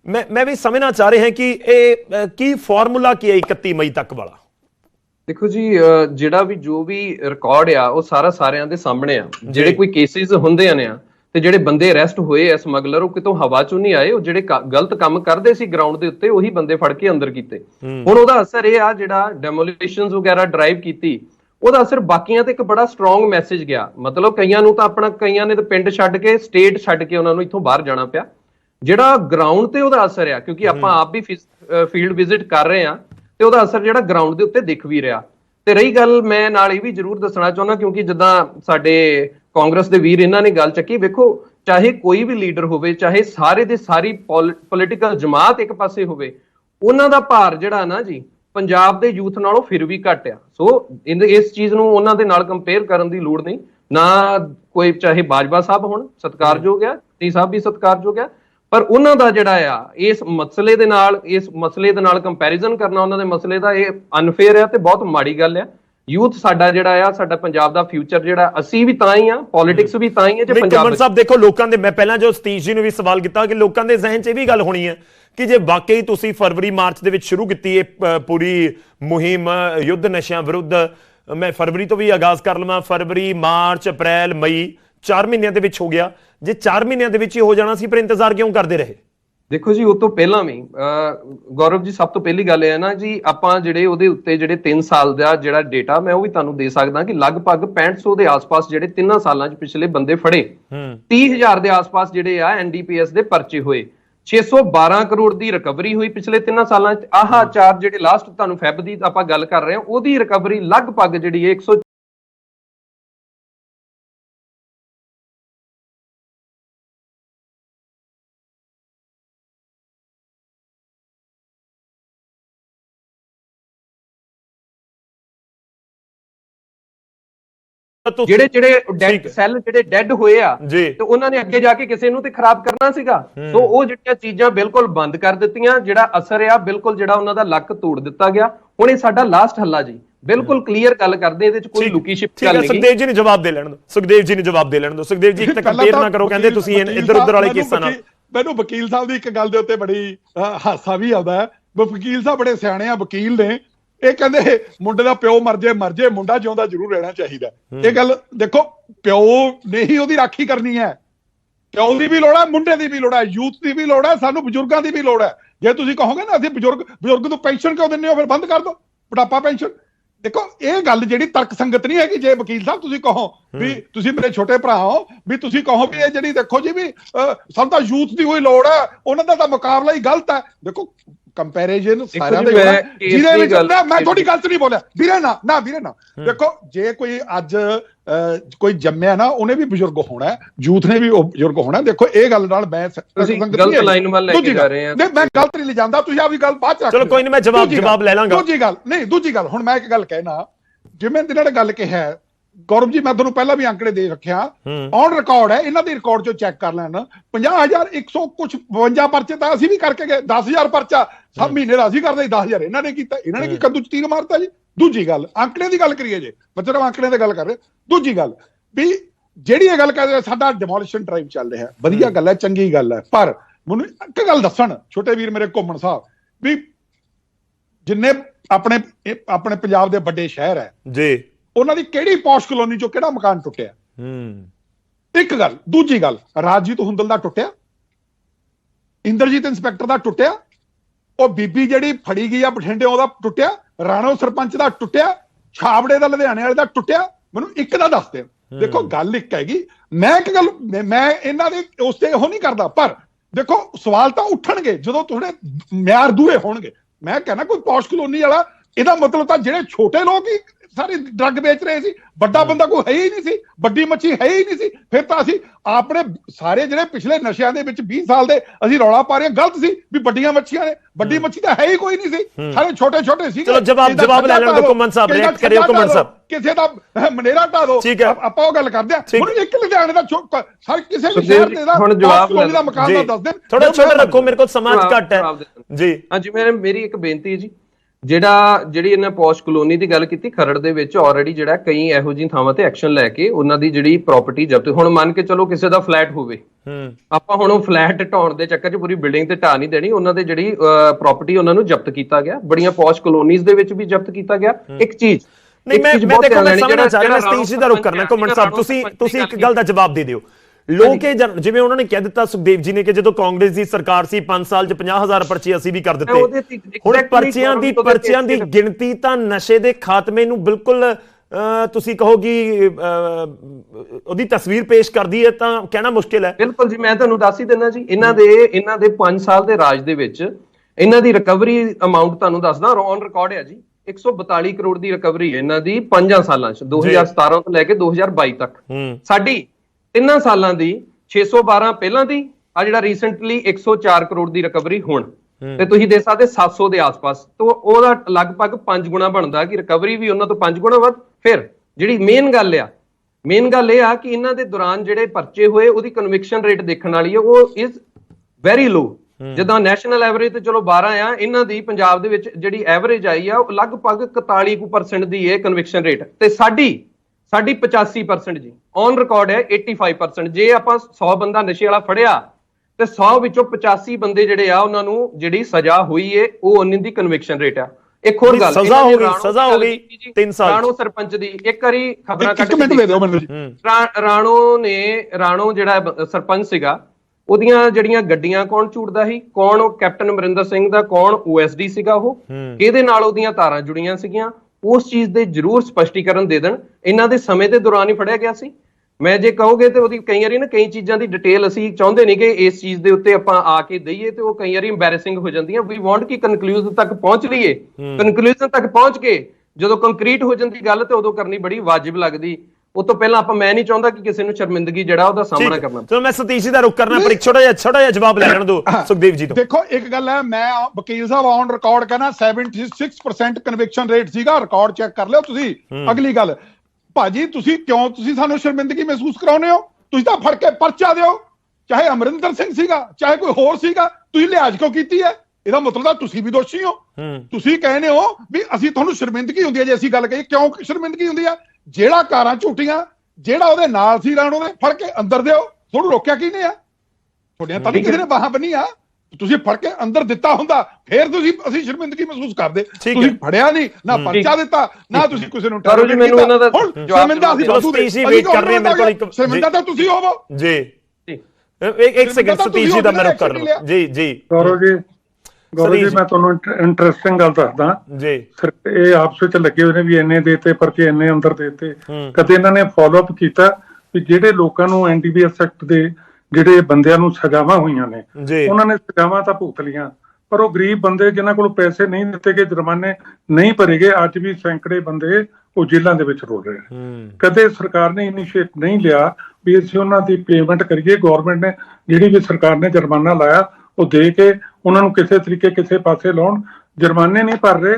ਮੈਂ ਮੈਂ ਵੀ ਸਮਝਣਾ ਚਾਹ ਰਿਹਾ ਹਾਂ ਕਿ ਇਹ ਕੀ ਫਾਰਮੂਲਾ ਕੀ ਹੈ 31 ਮਈ ਤੱਕ ਵਾਲਾ? ਦੇਖੋ ਜੀ ਜਿਹੜਾ ਵੀ ਜੋ ਵੀ ਰਿਕਾਰਡ ਆ ਉਹ ਸਾਰਾ ਸਾਰਿਆਂ ਦੇ ਸਾਹਮਣੇ ਆ। ਜਿਹੜੇ ਕੋਈ ਕੇਸਿਸ ਹੁੰਦੇ ਆ ਨੇ ਆ ਤੇ ਜਿਹੜੇ ਬੰਦੇ ਅਰੈਸਟ ਹੋਏ ਆ ਸਮਗਲਰ ਉਹ ਕਿਤੋਂ ਹਵਾ ਚੋਂ ਨਹੀਂ ਆਏ ਉਹ ਜਿਹੜੇ ਗਲਤ ਕੰਮ ਕਰਦੇ ਸੀ ਗਰਾਊਂਡ ਦੇ ਉੱਤੇ ਉਹੀ ਬੰਦੇ ਫੜ ਕੇ ਅੰਦਰ ਕੀਤੇ। ਹੁਣ ਉਹਦਾ ਅਸਰ ਇਹ ਆ ਜਿਹੜਾ ਡੈਮੋਲੀਸ਼ਨਸ ਵਗੈਰਾ ਡਰਾਈਵ ਕੀਤੀ ਉਹਦਾ ਅਸਰ ਬਾਕੀਆਂ ਤੇ ਇੱਕ ਬੜਾ ਸਟਰੋਂਗ ਮੈਸੇਜ ਗਿਆ। ਮਤਲਬ ਕਈਆਂ ਨੂੰ ਤਾਂ ਆਪਣਾ ਕਈਆਂ ਨੇ ਤਾਂ ਪਿੰਡ ਛੱਡ ਕੇ ਸਟੇਟ ਛੱਡ ਕੇ ਉਹਨਾਂ ਨੂੰ ਇੱਥੋਂ ਬਾਹਰ ਜਾਣਾ ਪਿਆ। ਜਿਹੜਾ ਗਰਾਊਂਡ ਤੇ ਉਹਦਾ ਅਸਰ ਆ ਕਿਉਂਕਿ ਆਪਾਂ ਆਪ ਵੀ ਫੀਲਡ ਵਿਜ਼ਿਟ ਕਰ ਰਹੇ ਆ ਤੇ ਉਹਦਾ ਅਸਰ ਜਿਹੜਾ ਗਰਾਊਂਡ ਦੇ ਉੱਤੇ ਦਿਖ ਵੀ ਰਿਹਾ। ਤੇ ਰਹੀ ਗੱਲ ਮੈਂ ਨਾਲ ਇਹ ਵੀ ਜ਼ਰੂਰ ਦੱਸਣਾ ਚਾਹੁੰਦਾ ਕਿਉਂਕਿ ਜਿੱਦਾਂ ਸਾਡੇ ਕਾਂਗਰਸ ਦੇ ਵੀਰ ਇਹਨਾਂ ਨੇ ਗੱਲ ਚੱਕੀ ਵੇਖੋ ਚਾਹੇ ਕੋਈ ਵੀ ਲੀਡਰ ਹੋਵੇ ਚਾਹੇ ਸਾਰੇ ਦੇ ਸਾਰੀ ਪੋਲੀਟੀਕਲ ਜਮਾਤ ਇੱਕ ਪਾਸੇ ਹੋਵੇ ਉਹਨਾਂ ਦਾ ਭਾਰ ਜਿਹੜਾ ਨਾ ਜੀ ਪੰਜਾਬ ਦੇ ਯੂਥ ਨਾਲੋਂ ਫਿਰ ਵੀ ਘੱਟ ਆ। ਸੋ ਇਨ- ਇਸ ਚੀਜ਼ ਨੂੰ ਉਹਨਾਂ ਦੇ ਨਾਲ ਕੰਪੇਅਰ ਕਰਨ ਦੀ ਲੋੜ ਨਹੀਂ। ਨਾ ਕੋਈ ਚਾਹੇ ਬਾਜਵਾ ਸਾਹਿਬ ਹੋਣ, ਸਤਿਕਾਰਯੋਗ ਆ, ਟੀ ਸਾਹਿਬ ਵੀ ਸਤਿਕਾਰਯੋਗ ਆ। ਪਰ ਉਹਨਾਂ ਦਾ ਜਿਹੜਾ ਆ, ਇਸ ਮਸਲੇ ਦੇ ਨਾਲ, ਇਸ ਮਸਲੇ ਦੇ ਨਾਲ ਕੰਪੈਰੀਜ਼ਨ ਕਰਨਾ ਉਹਨਾਂ ਦੇ ਮਸਲੇ ਦਾ, ਇਹ ਅਨਫੇਅਰ ਹੈ ਤੇ ਬਹੁਤ ਮਾੜੀ ਗੱਲ ਹੈ ਯੂਥ ਸਾਡਾ ਜਿਹੜਾ ਆ ਸਾਡਾ ਪੰਜਾਬ ਦਾ ਫਿਊਚਰ ਜਿਹੜਾ ਅਸੀਂ ਵੀ ਤਾਂ ਹੀ ਆ ਪੋਲਿਟਿਕਸ ਵੀ ਤਾਂ ਹੀ ਹੈ ਜੇ ਪੰਜਾਬ ਕਮਲ ਸਾਹਿਬ ਦੇਖੋ ਲੋਕਾਂ ਦੇ ਮੈਂ ਪਹਿਲਾਂ ਜੋ ਸਤੀਸ਼ ਜੀ ਨੂੰ ਵੀ ਸਵਾਲ ਕੀਤਾ ਕਿ ਲੋਕਾਂ ਦੇ ਜ਼ਿਹਨ 'ਚ ਇਹ ਵੀ ਗੱਲ ਹੋਣੀ ਹੈ ਕਿ ਜੇ ਵਾਕਈ ਤੁਸੀਂ ਫਰਵਰੀ ਮਾਰਚ ਦੇ ਵਿੱਚ ਸ਼ੁਰੂ ਕੀਤੀ ਇਹ ਪੂਰੀ ਮੁਹਿੰਮ ਯੁੱਧ ਨਸ਼ਿਆਂ ਵਿਰੁੱਧ ਮੈਂ ਫਰਵਰੀ ਤੋਂ ਵੀ ਆਗਾਜ਼ ਕਰ ਲਵਾਂ ਫਰਵਰੀ ਮਾਰਚ ਅਪ੍ਰੈਲ ਮਈ 4 ਮਹੀਨਿਆਂ ਦੇ ਵਿੱਚ ਹੋ ਗਿਆ। ਜੇ 4 ਮਹੀਨਿਆਂ ਦੇ ਵਿੱਚ ਹੀ ਹੋ ਜਾਣਾ ਸੀ ਪਰ ਇੰਤਜ਼ਾਰ ਕਿਉਂ ਕਰਦੇ ਰਹੇ? ਦੇਖੋ ਜੀ ਉਹ ਤੋਂ ਪਹਿਲਾਂ ਵੀ ਗੌਰਵ ਜੀ ਸਭ ਤੋਂ ਪਹਿਲੀ ਗੱਲ ਇਹ ਹੈ ਨਾ ਜੀ ਆਪਾਂ ਜਿਹੜੇ ਉਹਦੇ ਉੱਤੇ ਜਿਹੜੇ 3 ਸਾਲ ਦਾ ਜਿਹੜਾ ਡੇਟਾ ਮੈਂ ਉਹ ਵੀ ਤੁਹਾਨੂੰ ਦੇ ਸਕਦਾ ਕਿ ਲਗਭਗ 6500 ਦੇ ਆਸ-ਪਾਸ ਜਿਹੜੇ 3 ਸਾਲਾਂ 'ਚ ਪਿਛਲੇ ਬੰਦੇ ਫੜੇ। ਹੂੰ। 30000 ਦੇ ਆਸ-ਪਾਸ ਜਿਹੜੇ ਆ ਐਨਡੀਪੀਐਸ ਦੇ ਪਰਚੇ ਹੋਏ। 612 ਕਰੋੜ ਦੀ ਰਿਕਵਰੀ ਹੋਈ ਪਿਛਲੇ 3 ਸਾਲਾਂ 'ਚ। ਆਹ ਚਾਰ ਜਿਹੜੇ ਲਾਸਟ ਤੁਹਾਨੂੰ ਫੈਬ ਦੀ ਆਪਾਂ ਗੱਲ ਕਰ ਰਹੇ ਹਾਂ ਉਹਦੀ ਰਿਕਵਰੀ ਲਗਭਗ ਜਿਹੜੀ ਹੈ 100 ਜਿਹੜੇ ਜਿਹੜੇ ਡੈਡ। ਸੈੱਲ ਜਿਹੜੇ ਡੈਡ ਹੋਏ ਆ ਤੇ ਉਹਨਾਂ ਨੇ ਅੱਗੇ ਜਾ ਕੇ ਕਿਸੇ ਨੂੰ ਤੇ ਖਰਾਬ ਕਰਨਾ ਸੀਗਾ। ਸੋ ਉਹ ਜਿਹੜੀਆਂ ਚੀਜ਼ਾਂ ਬਿਲਕੁਲ ਬੰਦ ਕਰ ਦਿੱਤੀਆਂ ਜਿਹੜਾ ਅਸਰ ਆ ਬਿਲਕੁਲ ਜਿਹੜਾ ਉਹਨਾਂ ਦਾ ਲੱਕ ਤੋੜ ਦਿੱਤਾ ਗਿਆ। ਹੁਣ ਇਹ ਸਾਡਾ ਲਾਸਟ ਹੱਲਾ ਜੀ। ਬਿਲਕੁਲ ਕਲੀਅਰ ਗੱਲ ਕਰਦੇ ਇਹਦੇ ਚ ਕੋਈ ਲੁਕੀ ਠੀਕ ਗੱਲ ਨਹੀਂ। ਸੁਖਦੇਵ ਜੀ ਨੇ ਜਵਾਬ ਦੇ ਲੈਣ ਦਿਓ। ਸੁਖਦੇਵ ਜੀ ਨੇ ਜਵਾਬ ਦੇ ਲੈਣ ਦਿਓ। ਸੁਖਦੇਵ ਜੀ ਇੱਕ ਤਾਂ ਕੰਪੇਅਰ ਨਾ ਕਰੋ ਕਹਿੰਦੇ ਤੁਸੀਂ ਇੱਧਰ ਉੱਧਰ ਵਾਲੇ ਕੇਸਾਂ ਨਾਲ। ਮੈਨੂੰ ਵਕੀਲ- ਸਾਹਿਬ ਦੀ ਇੱਕ ਗੱਲ ਦੇ ਉੱਤੇ ਬੜੀ ਹਾਸਾ ਵੀ ਆਉਂਦਾ ਹੈ। ਵਕੀਲ ਸਾਹਿਬ ਬੜੇ ਸਿਆਣੇ ਆ ਵਕੀਲ ਨੇ। ਇਹ ਕਹਿੰਦੇ ਮੁੰਡੇ ਦਾ ਪਿਓ ਮਰ ਜੇ ਮਰ ਜੇ ਮੁੰਡਾ ਜਿਉਂਦਾ ਜ਼ਰੂਰ ਰਹਿਣਾ ਚਾਹੀਦਾ। ਇਹ ਗੱਲ ਦੇਖੋ ਪਿਓ ਨੇ ਹੀ ਉਹਦੀ ਰਾਖੀ ਕਰਨੀ ਹੈ। ਪਿਓ ਦੀ ਵੀ ਲੋੜ ਹੈ ਮੁੰਡੇ ਦੀ ਵੀ ਲੋੜ ਹੈ ਯੂਥ ਦੀ ਵੀ ਲੋੜ ਹੈ ਸਾਨੂੰ ਬਜ਼ੁਰਗਾਂ ਦੀ ਵੀ ਲੋੜ ਹੈ। ਜੇ ਤੁਸੀਂ ਕਹੋਗੇ ਨਾ ਅਸੀਂ ਬਜ਼ੁਰਗ ਬਜ਼ੁਰਗ ਨੂੰ ਪੈਨਸ਼ਨ ਕਿਉਂ ਦਿੰਦੇ ਹੋ ਫਿਰ ਬੰਦ ਕਰ ਦਿਓ। ਬੁਢਾਪਾ ਪੈਨਸ਼ਨ। ਦੇਖੋ ਇਹ ਗੱਲ ਜਿਹੜੀ ਤਰਕ ਸੰਗਤ ਨਹੀਂ ਹੈਗੀ ਜੇ ਵਕੀਲ ਸਾਹਿਬ ਤੁਸੀਂ ਕਹੋ ਵੀ ਤੁਸੀਂ ਮੇਰੇ ਛੋਟੇ ਭਰਾ ਹੋ ਵੀ ਤੁਸੀਂ ਕਹੋ ਵੀ ਇਹ ਜਿਹੜੀ ਦੇਖੋ ਜੀ ਵੀ ਸਾਨੂੰ ਤਾਂ ਯੂਥ ਦੀ ਹੋਈ ਲੋੜ ਹੈ ਉਹਨਾਂ ਦਾ ਤਾਂ ਮੁਕਾਬਲਾ ਹੀ ਗਲਤ ਹੈ। ਦੇਖੋ ਕੰਪੈਰੀਜ਼ਨ ਸਾਰਿਆਂ ਦੇ ਜਿਹਦੇ ਵਿੱਚ ਗੱਲ- ਮੈਂ ਮੈਂ ਤੁਹਾਡੀ ਗਲਤ ਨਹੀਂ ਬੋਲਿਆ। ਵੀਰੇ ਨਾ ਨਾ ਵੀਰੇ ਨਾ। ਦੇਖੋ ਜੇ ਕੋਈ ਅੱਜ ਕੋਈ ਜੰਮਿਆ ਨਾ ਉਹਨੇ ਵੀ ਬਜ਼ੁਰਗ ਹੋਣਾ ਹੈ। ਯੂਥ ਨੇ ਵੀ ਉਹ ਬਜ਼ੁਰਗ ਹੋਣਾ ਹੈ। ਦੇਖੋ ਇਹ ਗੱਲ ਨਾਲ ਮੈਂ ਤੁਸੀਂ ਗਲਤ line ਵੱਲ ਲੈ ਕੇ ਜਾ ਗੱਲ- ਰਹੇ ਆ। ਨਹੀਂ ਮੈਂ ਗਲਤ ਨਹੀਂ ਲੈ ਜਾਂਦਾ। ਤੁਸੀਂ ਆ ਵੀ ਗੱਲ ਬਾਅਦ ਚ ਰੱਖ ਚਲੋ। ਕੋਈ ਨਹੀਂ, ਮੈਂ ਜਵਾਬ- ਦੂਜੀ ਗੱਲ- ਜਵਾਬ ਲੈ ਲਾਂਗਾ। ਦੂਜੀ ਗੱਲ ਨਹੀਂ ਦੂਜੀ ਗੱਲ। ਹੁਣ ਮੈਂ ਇੱਕ ਗੱਲ ਕਹਿਣਾ। ਜਿਵੇਂ ਇਹਨਾਂ ਨੇ ਗੱਲ ਕਿਹਾ ਹੈ, ਗੌਰਵ ਜੀ ਮੈਂ ਤੁਹਾਨੂੰ ਪਹਿਲਾਂ ਵੀ ਅੰਕੜੇ ਦੇ ਰੱਖਿਆ। ਔਨ ਰਿਕਾਰਡ ਹੈ ਇਹਨਾਂ ਦੀ ਰਿਕਾਰਡ ਚੋਂ ਚੈੱਕ ਕਰ ਲੈਣ। 50100 ਕੁਝ 52 ਪਰਚੇ ਤਾਂ ਅਸੀਂ ਵੀ ਕਰਕੇ ਗਏ। 10000 ਪਰਚਾ ਸਭ ਮਹੀਨੇ ਦਾ ਅਸੀਂ ਕਰਦੇ 10000 ਇਹਨਾਂ ਨੇ ਕੀਤਾ। ਇਹਨਾਂ ਨੇ ਕੀ ਕੱਦੂ ਚ ਤੀਰ ਮਾਰਤਾ ਜੀ? ਦੂਜੀ ਗੱਲ ਅੰਕੜੇ ਦੀ ਗੱਲ ਕਰੀਏ ਜੇ। ਬੱਚੇ ਅੰਕੜੇ ਦੀ ਗੱਲ ਕਰ ਰਹੇ। ਦੂਜੀ ਗੱਲ ਵੀ ਜਿਹੜੀ ਇਹ ਗੱਲ ਕਰਦੇ ਸਾਡਾ ਡਿਮੋਲੀਸ਼ਨ ਡਰਾਈਵ ਚੱਲ ਰਿਹਾ। ਵਧੀਆ ਗੱਲ ਹੈ ਚੰਗੀ ਗੱਲ ਹੈ। ਪਰ ਮੈਨੂੰ ਇੱਕ ਗੱਲ ਦੱਸਣ ਛੋਟੇ ਵੀਰ ਮੇਰੇ ਘੁੰਮਣ ਸਾਹਿਬ ਵੀ ਜਿੰਨੇ ਆਪਣੇ ਆਪਣੇ ਪੰਜਾਬ ਦੇ ਵੱਡੇ ਸ਼ਹਿਰ ਹੈ ਜੀ। ਉਹਨਾਂ ਦੀ ਕਿਹੜੀ ਪੌਸ਼ ਕਲੋਨੀ ਚੋਂ ਕਿਹੜਾ ਮਕਾਨ ਟੁੱਟਿਆ? ਹੂੰ। ਇੱਕ ਗੱਲ ਦੂਜੀ ਗੱਲ ਰਾਜਜੀਤ ਹੁੰਦਲ ਦਾ ਟੁੱਟਿਆ ਇੰਦਰਜੀਤ ਇੰਸਪੈਕਟਰ ਦਾ ਟੁੱਟਿਆ ਉਹ ਬੀਬੀ ਜਿਹੜੀ ਫੜੀ ਗਈ ਆ ਬਠਿੰਡੇ ਉਹਦਾ ਟੁੱਟਿਆ ਰਾਣੋ ਸਰਪੰਚ ਦਾ ਟੁੱਟਿਆ ਛਾਬੜੇ ਦਾ ਲੁਧਿਆਣੇ ਵਾਲੇ ਦਾ ਟੁੱਟਿਆ ਮੈਨੂੰ ਇੱਕ ਦਾ ਦੱਸ ਦਿਓ। ਦੇਖੋ ਗੱਲ ਇੱਕ ਹੈਗੀ ਮੈਂ ਇੱਕ ਗੱਲ ਮੈਂ- ਮੈਂ ਇਹਨਾਂ ਦੇ ਉਸ ਤੇ ਉਹ ਨਹੀਂ ਕਰਦਾ ਪਰ ਦੇਖੋ ਸਵਾਲ ਤਾਂ ਉੱਠਣਗੇ ਜਦੋਂ ਤੁਹਾਡੇ ਮਿਆਰ ਦੂਏ ਹੋਣਗੇ। ਮੈਂ ਕਹਿੰਦਾ ਕੋਈ ਪੌਸ਼ ਕਲੋਨੀ ਵਾਲਾ ਇਹਦਾ ਮਤਲਬ ਤਾਂ ਜਿਹੜੇ ਛੋਟੇ ਲੋਕ ਹੀ ਸਾਰੇ ਡਰੱਗ ਵੇਚ ਰਹੇ ਸੀ। ਵੱਡਾ ਬੰਦਾ ਕੋਈ ਹੈ ਹੀ ਨਹੀਂ ਸੀ। ਵੱਡੀ ਮੱਛੀ ਹੈ ਹੀ ਨਹੀਂ ਸੀ। ਫਿਰ ਤਾਂ ਅਸੀਂ ਆਪਣੇ ਸਾਰੇ ਜਿਹੜੇ ਪਿਛਲੇ ਨਸ਼ਿਆਂ ਦੇ ਵਿੱਚ 20 ਸਾਲ ਦੇ ਅਸੀਂ ਰੌਲਾ ਪਾ ਰਹੇ ਹਾਂ ਗਲਤ ਸੀ ਵੀ ਵੱਡੀਆਂ ਮੱਛੀਆਂ ਨੇ। ਵੱਡੀ ਮੱਛੀ ਤਾਂ ਹੈ ਹੀ ਕੋਈ ਨਹੀਂ ਸੀ। ਸਾਰੇ ਛੋਟੇ ਛੋਟੇ ਸੀ ਚਲੋ ਜਵਾਬ- ਜਵਾਬ ਲੈ ਲੈਣ ਦਿਓ ਸਾਹਿਬ, react ਕਰਿਓ ਘੁੰਮਣ ਸਾਹਿਬ। ਕਿਸੇ ਦਾ ਮਨੇਰਾ ਢਾ ਦੋ। ਹੈ। ਆਪ- ਉਹ ਗੱਲ ਕਰਦੇ ਆ। ਹੁਣ ਇੱਕ ਲੁਧਿਆਣੇ ਦਾ ਛੋਟਾ ਹਰ ਕਿਸੇ ਵੀ ਸ਼ਹਿਰ ਦੇ ਦਾ ਹੁਣ ਜਵਾਬ ਦਾ ਲੈ ਲਓ। ਮਕਾਨ ਦਾ ਦੱਸ ਦੇਣ। ਥੋੜਾ ਛੋਟਾ ਰੱਖੋ ਮੇਰੇ ਕੋਲ ਸਮਾਂ ਘੱਟ ਹੈ। ਦੇ। ਜੀ। ਹਾਂਜੀ ਮੇਰੇ ਮੇਰੀ ਇੱਕ ਬੇਨਤੀ ਹੈ ਜੀ। ਜਿਹੜਾ ਜਿਹੜੀ ਇਹਨਾਂ ਪੋਸ਼ ਕਲੋਨੀ ਦੀ ਗੱਲ ਕੀਤੀ ਖਰੜ ਦੇ ਵਿੱਚ ਆਲਰੇਡੀ ਜਿਹੜਾ ਕਈ ਇਹੋ ਜਿਹੀ ਥਾਵਾਂ ਤੇ ਐਕਸ਼ਨ ਲੈ ਕੇ ਉਹਨਾਂ ਦੀ ਜਿਹੜੀ ਪ੍ਰਾਪਰਟੀ ਜ਼ਬਤ ਹੁਣ ਮੰਨ ਕੇ ਚਲੋ ਕਿਸੇ ਦਾ ਫਲੈਟ ਹੋਵੇ। ਹੂੰ। ਆਪਾਂ ਹੁਣ ਉਹ ਫਲੈਟ ਢਾਉਣ ਦੇ ਚੱਕਰ 'ਚ ਪੂਰੀ ਬਿਲਡਿੰਗ ਤੇ ਢਾ ਨਹੀਂ ਦੇਣੀ ਉਹਨਾਂ ਦੇ ਜਿਹੜੀ ਪ੍ਰਾਪਰਟੀ ਉਹਨਾਂ ਨੂੰ ਜ਼ਬਤ ਕੀਤਾ ਗਿਆ। ਬੜੀਆਂ ਪੌਸ਼ ਕਲੋਨੀਜ਼ ਦੇ ਵਿੱਚ ਵੀ ਜ਼ਬਤ ਕੀਤਾ ਗਿਆ। ਇੱਕ ਚੀਜ਼ ਨਹੀਂ ਮੈਂ ਮੈਂ ਦੇਖੋ ਮੈਂ ਸਮਝਣਾ ਚਾਹ ਰਿਹਾ ਜਿਹੜਾ ਸਤੀਸ਼ ਜੀ ਦਾ ਰੁਕ ਕਰਨਾ। ਘੁੰਮਣ ਸਾਹਿਬ ਤੁਸੀਂ ਤੁਸੀਂ ਇੱਕ ਗੱਲ ਦਾ ਜਵਾਬ ਦੇ ਦਿਓ। ਲੋਕ ਇਹ ਜਨ- ਜਿਵੇਂ ਉਹਨਾਂ ਨੇ ਕਹਿ ਦਿੱਤਾ ਸੁਖਦੇਵ ਜੀ ਨੇ ਕਿ ਜਦੋਂ ਕਾਂਗਰਸ ਦੀ ਸਰਕਾਰ ਸੀ 5 ਸਾਲ 'ਚ 50000 ਪਰਚੀ ਅਸੀਂ ਵੀ ਕਰ ਮੈਂ ਉਹਦੇ ਦਿੱਤੇ ਹੁਣ exactly ਪਰਚੀਆਂ ਦੀ ਪਰਚੀਆਂ ਦੀ ਗਿਣਤੀ ਤਾਂ ਨਸ਼ੇ ਦੇ ਖਾਤਮੇ ਨੂੰ ਬਿਲਕੁਲ ਅਹ, ਤੁਸੀਂ ਕਹੋ ਕਿ ਅਹ, ਉਹਦੀ ਤਸਵੀਰ ਪੇਸ਼ ਕਰਦੀ ਹੈ ਤਾਂ ਕਹਿਣਾ ਮੁਸ਼ਕਿਲ ਹੈ। ਬਿਲਕੁਲ ਜੀ ਮੈਂ ਤੁਹਾਨੂੰ ਦੱਸ ਹੀ ਦਿੰਦਾ ਜੀ ਇਹਨਾਂ ਦੇ ਇਹਨਾਂ ਦੇ 5 ਸਾਲ ਦੇ ਰਾਜ ਦੇ ਵਿੱਚ ਇਹਨਾਂ ਦੀ ਰਿਕਵਰੀ ਅਮਾਉਂਟ ਤੁਹਾਨੂੰ ਦੱਸਦਾ ਔਨ ਰਿਕਾਰਡ ਹੈ ਜੀ 142 ਕਰੋੜ ਦੀ ਰਿਕਵਰੀ ਹੈ ਇਹਨਾਂ ਦੀ 5 ਸਾਲਾਂ 'ਚ 2017 ਤੋਂ ਲੈ ਕੇ 2022 ਤੱਕ। ਹੂੰ। ਸਾਡੀ ਤਿੰਨਾਂ ਸਾਲਾਂ ਦੀ 612 ਪਹਿਲਾਂ ਦੀ ਆ ਜਿਹੜਾ ਰੀਸੈਂਟਲੀ 104 ਕਰੋੜ ਦੀ ਰਿਕਵਰੀ ਹੁਣ। ਤੇ ਤੁਸੀਂ ਦੇ ਸਕਦੇ 700 ਦੇ ਆਸ-ਪਾਸ। ਤੋਂ ਉਹਦਾ ਲਗਭਗ 5 ਗੁਣਾ ਬਣਦਾ ਕਿ ਰਿਕਵਰੀ ਵੀ ਉਹਨਾਂ ਤੋਂ 5 ਗੁਣਾ ਵੱਧ। ਫਿਰ ਜਿਹੜੀ ਮੇਨ ਗੱਲ ਆ ਮੇਨ ਗੱਲ ਇਹ ਆ ਕਿ ਇਹਨਾਂ ਦੇ ਦੌਰਾਨ ਜਿਹੜੇ ਪਰਚੇ ਹੋਏ ਉਹਦੀ ਕਨਵਿਕਸ਼ਨ ਰੇਟ ਦੇਖਣ ਵਾਲੀ ਆ ਉਹ ਇਜ਼ ਵੈਰੀ ਲੋ ਜਦੋਂ ਨੈਸ਼ਨਲ ਐਵਰੇਜ ਤੇ ਚਲੋ 12 ਆ ਇਹਨਾਂ ਦੀ ਪੰਜਾਬ ਦੇ ਵਿੱਚ ਜਿਹੜੀ ਐਵਰੇਜ ਆਈ ਆ ਉਹ ਲਗਭਗ 41% ਦੀ ਹੈ ਕਨਵਿਕਸ਼ਨ ਰੇਟ ਤੇ ਸਾਡੀ ਸਾਡੀ 85% ਜੀ। ਔਨ ਰਿਕਾਰਡ ਹੈ 85% ਜੇ ਆਪਾਂ 100 ਬੰਦਾ ਨਸ਼ੇ ਵਾਲਾ ਫੜਿਆ ਤੇ 100 ਵਿੱਚੋਂ 85 ਬੰਦੇ ਜਿਹੜੇ ਆ ਉਹਨਾਂ ਨੂੰ ਜਿਹੜੀ ਸਜ਼ਾ ਹੋਈ ਏ ਉਹ ਉਹਨਾਂ ਦੀ ਕਨਵਿਕਸ਼ਨ ਰੇਟ ਆ। ਇੱਕ ਹੋਰ ਗੱਲ ਸਜ਼ਾ ਹੋ ਗਈ, ਸਜ਼ਾ ਹੋ ਗਈ, ਕੀਤੀ ਜੀ, ਤਿੰਨ ਸਾਲ ਚ। ਰਾਣੋ ਸਰਪੰਚ ਦੀ ਇੱਕ ਵਾਰੀ ਖਬਰਾਂ ਇੱਕ ਮਿੰਟ ਦੇ ਦਿਓ ਮੈਨੂੰ ਰਾਣੋ ਨੇ ਰਾਣੋ ਜਿਹੜਾ ਸਰਪੰਚ ਸੀਗਾ ਉਹਦੀਆਂ ਜਿਹੜੀਆਂ ਗੱਡੀਆਂ ਕੌਣ ਝੂਟਦਾ ਸੀ? ਕੌਣ ਉਹ ਕੈਪਟਨ ਅਮਰਿੰਦਰ ਸਿੰਘ ਦਾ ਕੌਣ ਓਐਸਡੀ ਸੀਗਾ ਉਹ। ਕਿਹਦੇ ਨਾਲ ਉਹਦੀਆਂ ਤਾਰਾਂ ਜੁੜੀਆਂ ਸੀਗੀਆਂ? ਉਸ ਚੀਜ਼ ਦੇ ਜ਼ਰੂਰ ਸਪਸ਼ਟੀਕਰਨ ਦੇ ਦੇਣ। ਇਹਨਾਂ ਦੇ ਸਮੇਂ ਦੇ ਦੌਰਾਨ ਹੀ ਫੜਿਆ ਗਿਆ ਸੀ। ਮੈਂ ਜੇ ਕਹੋਗੇ ਤੇ ਉਹਦੀ ਕਈ ਵਾਰੀ ਨਾ ਕਈ ਚੀਜ਼ਾਂ ਦੀ ਡਿਟੇਲ ਅਸੀਂ ਚਾਹੁੰਦੇ ਨਹੀਂ ਕਿ ਇਸ ਚੀਜ਼ ਦੇ ਉੱਤੇ ਆਪਾਂ ਆ ਕੇ ਦਈਏ ਤੇ ਉਹ ਕਈ ਵਾਰੀ ਇੰਬੈਰੈਸਿੰਗ ਹੋ ਜਾਂਦੀਆਂ। ਵੀ ਵਾਂਟ ਕਿ ਕਨਕਲੂਜਨ ਤੱਕ ਪਹੁੰਚ ਲਈਏ। ਕਨਕਲੂਜਨ ਤੱਕ ਪਹੁੰਚ ਕੇ ਜਦੋਂ ਕੰਕਰੀਟ ਹੋ ਜਾਂਦੀ ਗੱਲ ਤੇ ਉਦੋਂ ਕਰਨੀ ਬੜੀ ਵਾਜਿਬ ਲੱਗਦੀ। ਉਹ ਤੋਂ ਪਹਿਲਾਂ ਆਪਾਂ ਮੈਂ ਨਹੀਂ ਚਾਹੁੰਦਾ ਕਿ ਕਿਸੇ ਨੂੰ ਸ਼ਰਮਿੰਦਗੀ ਜਿਹੜਾ ਉਹਦਾ ਸਾਹਮਣਾ ਕਰਨਾ ਹੈ। ਚਲੋ ਮੈਂ ਸਤੀਸ਼ ਜੀ ਦਾ ਰੁਕ ਕਰਨਾ ਪਰ ਇੱਕ ਛੋਟਾ ਜਿਹਾ ਛੋਟਾ ਜਿਹਾ ਜਵਾਬ ਲੈ ਲੈਣ ਦਿਓ ਸੁਖਦੇਵ ਜੀ ਤੋਂ। ਦੇਖੋ ਇੱਕ ਗੱਲ ਹੈ ਮੈਂ ਵਕੀਲ ਸਾਹਿਬ ਔਨ ਰਿਕਾਰਡ ਕਹਿੰਦਾ 76% ਕਨਵਿਕਸ਼ਨ ਰੇਟ ਸੀਗਾ ਰਿਕਾਰਡ ਚੈੱਕ ਕਰ ਲਿਓ ਤੁਸੀਂ। ਅਗਲੀ ਗੱਲ ਭਾਜੀ ਤੁਸੀਂ ਕਿਉਂ ਤੁਸੀਂ ਸਾਨੂੰ ਸ਼ਰਮਿੰਦਗੀ ਮਹਿਸੂਸ ਕਰਾਉਂਦੇ ਹੋ? ਤੁਸੀਂ ਤਾਂ ਫੜ ਕੇ ਪਰਚਾ ਦਿਓ। ਚਾਹੇ ਅਮਰਿੰਦਰ ਸਿੰਘ ਸੀਗਾ ਚਾਹੇ ਕੋਈ ਹੋਰ ਸੀਗਾ ਤੁਸੀਂ ਲਿਹਾਜ਼ ਕਿਉਂ ਕੀਤੀ ਹੈ? ਇਹਦਾ ਮਤਲਬ ਤਾਂ ਤੁਸੀਂ ਵੀ ਦੋਸ਼ੀ ਹੋ। ਹੂੰ। ਤੁਸੀਂ ਕਹਿੰਦੇ ਹੋ ਵੀ ਅਸੀਂ ਤੁਹਾਨੂੰ ਸ਼ਰਮਿੰਦਗੀ ਹੁੰਦੀ ਹੈ ਜੇ ਅਸੀਂ ਗੱਲ ਕਹੀਏ ਕਿਉਂ ਸ਼ਰਮਿੰਦਗੀ ਹੁੰਦੀ ਆ ਜਿਹੜਾ ਕਾਰਾਂ ਝੂਟੀਆਂ ਜਿਹੜਾ ਉਹਦੇ ਨਾਲ ਸੀ ਰਾਣੋ ਦੇ ਫੜ ਕੇ ਅੰਦਰ ਦਿਓ। ਤੁਹਾਨੂੰ ਰੋਕਿਆ ਕਿਹਨੇ ਆ? ਤੁਹਾਡੀਆਂ ਤਾਂ ਨਹੀਂ ਕਿਸੇ ਨੇ ਬਾਹਾਂ ਬੰਨੀਆਂ। ਤੁਸੀਂ ਫੜ ਕੇ ਅੰਦਰ ਦਿੱਤਾ ਹੁੰਦਾ। ਫੇਰ ਤੁਸੀਂ ਅਸੀਂ ਸ਼ਰਮਿੰਦਗੀ ਮਹਿਸੂਸ ਕਰਦੇ। ਤੁਸੀਂ ਫੜਿਆ ਨਹੀਂ ਨਾ ਪਰਚਾ ਦਿੱਤਾ ਨਾ ਤੁਸੀਂ ਕਿਸੇ ਨੂੰ ਕਰੋ ਜੀ, ਮੈਨੂੰ। ਇਹਨਾਂ ਦਾ ਸ਼ਰਮਿੰਦਾ ਅਸੀਂ ਵਾਧੂ ਦੇ- ਅਸੀਂ ਕਰ ਰਹੇ ਹਾਂ, ਮੇਰੇ ਕੋਲ ਇੱਕ- ਸ਼ਰਮਿੰਦਾ ਤਾਂ ਤੁਸੀਂ ਹੋਵੋ। ਜੀ। ਜੀ। ਇੱਕ ਇੱਕ ਸੈਕਿੰਡ ਸਤੀਸ਼ ਤੁਸੀਂ ਜੀ ਦਾ ਮੈਂ ਰੁਕ ਕਰ ਨਹੀਂ ਜੀ ਜੀ। ਗੌਰਵ ਜੀ। ਗੌਰਵ ਜੀ ਮੈਂ ਤੁਹਾਨੂੰ ਇੰਟਰਸਟਿੰਗ ਗੱਲ ਦੱਸਦਾ। ਜੀ। ਇਹ ਆਪਸ ਵਿੱਚ ਲੱਗੇ ਹੋਏ ਨੇ ਵੀ ਇੰਨੇ ਦੇਤੇ ਪਰਚੇ ਇੰਨੇ ਅੰਦਰ ਦੇਤੇ। ਕਦੇ ਇਹਨਾਂ ਨੇ ਫਾਲੋ ਅਪ ਕੀਤਾ ਵੀ ਜਿਹੜੇ ਲੋਕਾਂ ਨੂੰ ਐਨਡੀਪੀਐਸ ਐਕਟ ਦੇ ਜਿਹੜੇ ਬੰਦਿਆਂ ਨੂੰ ਸਜ਼ਾਵਾਂ ਹੋਈਆਂ ਨੇ ਉਹਨਾਂ ਨੇ ਸਜ਼ਾਵਾਂ ਤਾਂ ਭੁਗਤ ਲੀਆਂ ਪਰ ਉਹ ਗਰੀਬ ਬੰਦੇ ਜਿਨ੍ਹਾਂ ਕੋਲ ਪੈਸੇ ਨਹੀਂ ਦਿੱਤੇ ਗਏ ਜੁਰਮਾਨੇ ਨਹੀਂ ਭਰੇ ਗਏ ਅੱਜ ਵੀ ਸੈਂਕੜੇ ਬੰਦੇ ਉਹ ਜੇਲ੍ਹਾਂ ਦੇ ਵਿੱਚ ਰੋ ਰਹੇ ਨੇ। ਕਦੇ ਸਰਕਾਰ ਨੇ ਇਨੀਸ਼ੀਏਟ ਨਹੀਂ ਲਿਆ ਵੀ ਅਸੀਂ ਉਹਨਾਂ ਦੀ ਪੇਮੈਂਟ ਕਰੀਏ ਗਵਰਨਮੈਂਟ ਨੇ ਜਿਹੜੀ ਵੀ ਸਰਕਾਰ ਨੇ ਜੁਰਮਾਨਾ ਲਾਇਆ ਉਹ ਦੇ ਕੇ ਉਹਨਾਂ ਨੂੰ ਕਿਸੇ ਤਰੀਕੇ ਕਿਸੇ ਪਾਸੇ ਲਾਉਣ ਜੁਰਮਾਨੇ ਨਹੀਂ ਭਰ ਰਹੇ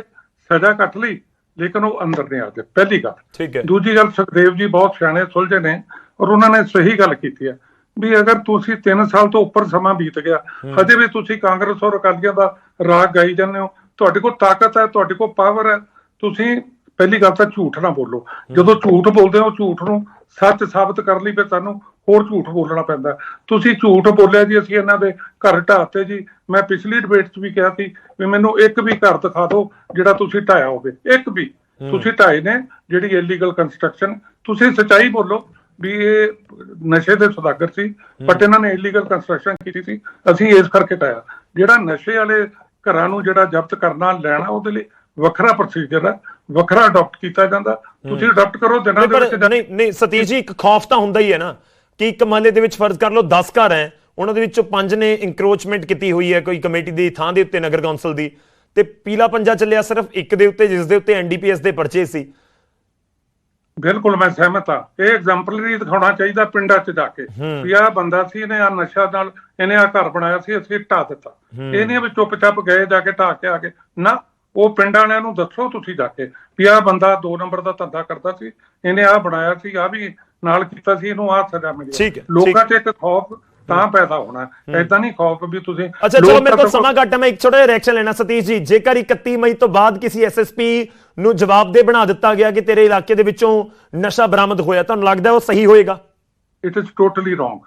ਸਜ਼ਾ ਕੱਟ ਲਈ ਲੇਕਿਨ ਉਹ ਅੰਦਰ ਨਹੀਂ ਆਦੇ ਪਹਿਲੀ ਗੱਲ। ਠੀਕ ਹੈ। ਦੂਜੀ ਗੱਲ ਸੁਖਦੇਵ ਜੀ ਬਹੁਤ ਸਿਆਣੇ ਸੁਲਝੇ ਨੇ ਔਰ ਉਹਨਾਂ ਨੇ ਸਹੀ ਗੱਲ ਕੀਤੀ ਹੈ ਵੀ ਅਗਰ ਤੁਸੀਂ 3 ਸਾਲ ਤੋਂ ਉੱਪਰ ਸਮਾਂ ਬੀਤ ਗਿਆ ਹਜੇ ਵੀ ਤੁਸੀਂ ਕਾਂਗਰਸ ਔਰ ਅਕਾਲੀਆਂ ਦਾ ਰਾਗ ਗਾਈ ਜਾਂਦੇ ਹੋ ਤੁਹਾਡੇ ਕੋਲ ਤਾਕਤ ਹੈ ਤੁਹਾਡੇ ਕੋਲ ਪਾਵਰ ਹੈ ਤੁਸੀਂ ਪਹਿਲੀ ਗੱਲ ਤਾਂ ਝੂਠ ਨਾ ਬੋਲੋ। ਜਦੋਂ ਝੂਠ ਬੋਲਦੇ ਹੋ ਝੂਠ ਨੂੰ ਸੱਚ ਸਾਬਤ ਕਰਨ ਲਈ ਫਿਰ ਤੁਹਾਨੂੰ ਹੋਰ ਝੂਠ ਬੋਲਣਾ ਪੈਂਦਾ। ਤੁਸੀਂ ਝੂਠ ਬੋਲਿਆ ਜੀ ਅਸੀਂ ਇਹਨਾਂ ਦੇ ਘਰ ਢਾਤੇ ਜੀ। ਮੈਂ ਪਿਛਲੀ ਡਿਬੇਟ 'ਚ ਵੀ ਕਿਹਾ ਸੀ ਵੀ ਮੈਨੂੰ ਇੱਕ ਵੀ ਘਰ ਦਿਖਾ ਦਿਓ ਜਿਹੜਾ ਤੁਸੀਂ ਢਾਇਆ ਹੋਵੇ। ਇੱਕ ਵੀ ਤੁਸੀਂ ਢਾਏ ਨੇ ਜਿਹੜੀ ਇਲੀਗਲ ਕੰਸਟਰਕਸ਼ਨ ਤੁਸੀਂ ਸੱਚਾਈ ਬੋਲੋ ਵੀ ਇਹ ਨਸ਼ੇ ਦੇ ਸੁਦਾਗਰ ਸੀ ਬਟ ਇਹਨਾਂ ਨੇ ਇਲੀਗਲ ਕੰਸਟਰਕਸ਼ਨ ਕੀਤੀ ਸੀ। ਅਸੀਂ ਇਸ ਕਰਕੇ ਢਾਇਆ ਜਿਹੜਾ ਨਸ਼ੇ ਵਾਲੇ ਘਰਾਂ ਨੂੰ ਜਿਹੜਾ ਜ਼ਬਤ ਕਰਨਾ ਲੈਣਾ ਉਹਦੇ ਲਈ ਵੱਖਰਾ ਪ੍ਰੋਸੀਜਰ ਹੈ ਵੱਖਰਾ ਅਡਾਪਟ ਕੀਤਾ ਜਾਂਦਾ ਤੁਸੀਂ ਅਡਾਪਟ ਕਰੋ ਦਿਨਾਂ ਦੇ ਵਿੱਚ ਨਹੀਂ ਨਹੀਂ ਸਤੀਸ਼ ਜੀ ਇੱਕ ਖੌਫ ਤਾਂ ਹੁੰਦਾ ਹੀ ਹੈ ਨਾ ਕਿ ਇੱਕ ਮਹੱਲੇ ਦੇ ਵਿੱਚ ਫਰਜ਼ ਕਰ ਲਓ 10 ਘਰ ਹੈ ਉਹਨਾਂ ਦੇ ਵਿੱਚੋਂ ਪੰਜ ਨੇ ਇਨਕਰੋਚਮੈਂਟ ਕੀਤੀ ਹੋਈ ਹੈ ਕੋਈ ਕਮੇਟੀ ਦੀ ਥਾਂ ਦੇ ਉੱਤੇ ਨਗਰ ਕੌਂਸਲ ਦੀ। ਤੇ ਪੀਲਾ ਪੰਜਾ ਚੱਲਿਆ ਸਿਰਫ ਇੱਕ ਦੇ ਉੱਤੇ ਜਿਸ ਦੇ ਉੱਤੇ ਐਨਡੀਪੀਐਸ ਦੇ ਪਰਚੇ ਸੀ। ਬਿਲਕੁਲ ਮੈਂ ਸਹਿਮਤ ਹਾਂ। ਇਹ ਐਗਜ਼ਾਮਪਲਰੀ ਦਿਖਾਉਣਾ ਚਾਹੀਦਾ ਪਿੰਡਾਂ 'ਚ ਜਾ ਕੇ ਵੀ ਆਹ ਬੰਦਾ ਸੀ ਇਹਨੇ ਆ ਨਸ਼ਾ ਨਾਲ ਇਹਨੇ ਆ ਘਰ ਬਣਾਇਆ ਸੀ ਅਸੀਂ ਢਾ ਦਿੱਤਾ। ਇਹ ਨਹੀਂ ਵੀ ਚੁੱਪਚਾਪ ਗਏ ਜਾ ਕੇ ਢਾ ਕੇ ਆ ਕੇ। ਨਾ ਉਹ ਪਿੰਡ ਵਾਲਿਆਂ ਨੂੰ ਦੱਸੋ ਤੁਸੀਂ ਜਾ ਕੇ ਵੀ ਆਹ ਬੰਦਾ 2 ਨੰਬਰ ਦਾ ਧੰਦਾ ਕਰਦਾ ਸੀ ਇਹਨੇ ਆ ਬਣਾਇਆ ਸੀ ਆ ਵੀ ਨਾਲ ਕੀਤਾ ਸੀ ਇਹਨੂੰ ਆਹ ਸਜ਼ਾ ਮਿਲੀ ਲੋਕਾਂ 'ਚ ਇੱਕ ਖੌਫ ਤਾਂ ਪੈਦਾ ਹੋਣਾ ਐਦਾਂ ਨਹੀਂ ਖੌਫ ਵੀ ਤੁਸੀਂ ਅੱਛਾ ਚਲੋ ਮੇਰੇ ਕੋਲ ਸਮਾਂ ਘੱਟ ਹੈ ਮੈਂ ਇੱਕ ਛੋਟਾ ਜਿਹਾ ਰਿਐਕਸ਼ਨ ਲੈਣਾ। ਸਤੀਸ਼ ਜੀ ਜੇਕਰ 31 ਮਈ ਤੋਂ ਬਾਅਦ ਕਿਸੇ ਐਸਐਸਪੀ ਨੂੰ ਜਵਾਬਦੇਹ ਬਣਾ ਦਿੱਤਾ ਗਿਆ ਕਿ ਤੇਰੇ ਇਲਾਕੇ ਦੇ ਵਿੱਚੋਂ ਨਸ਼ਾ ਬਰਾਮਦ ਹੋਇਆ ਤੁਹਾਨੂੰ ਲੱਗਦਾ ਉਹ ਸਹੀ ਹੋਏਗਾ? ਇਟ ਇਜ਼ ਟੋਟਲੀ ਰੋਂਗ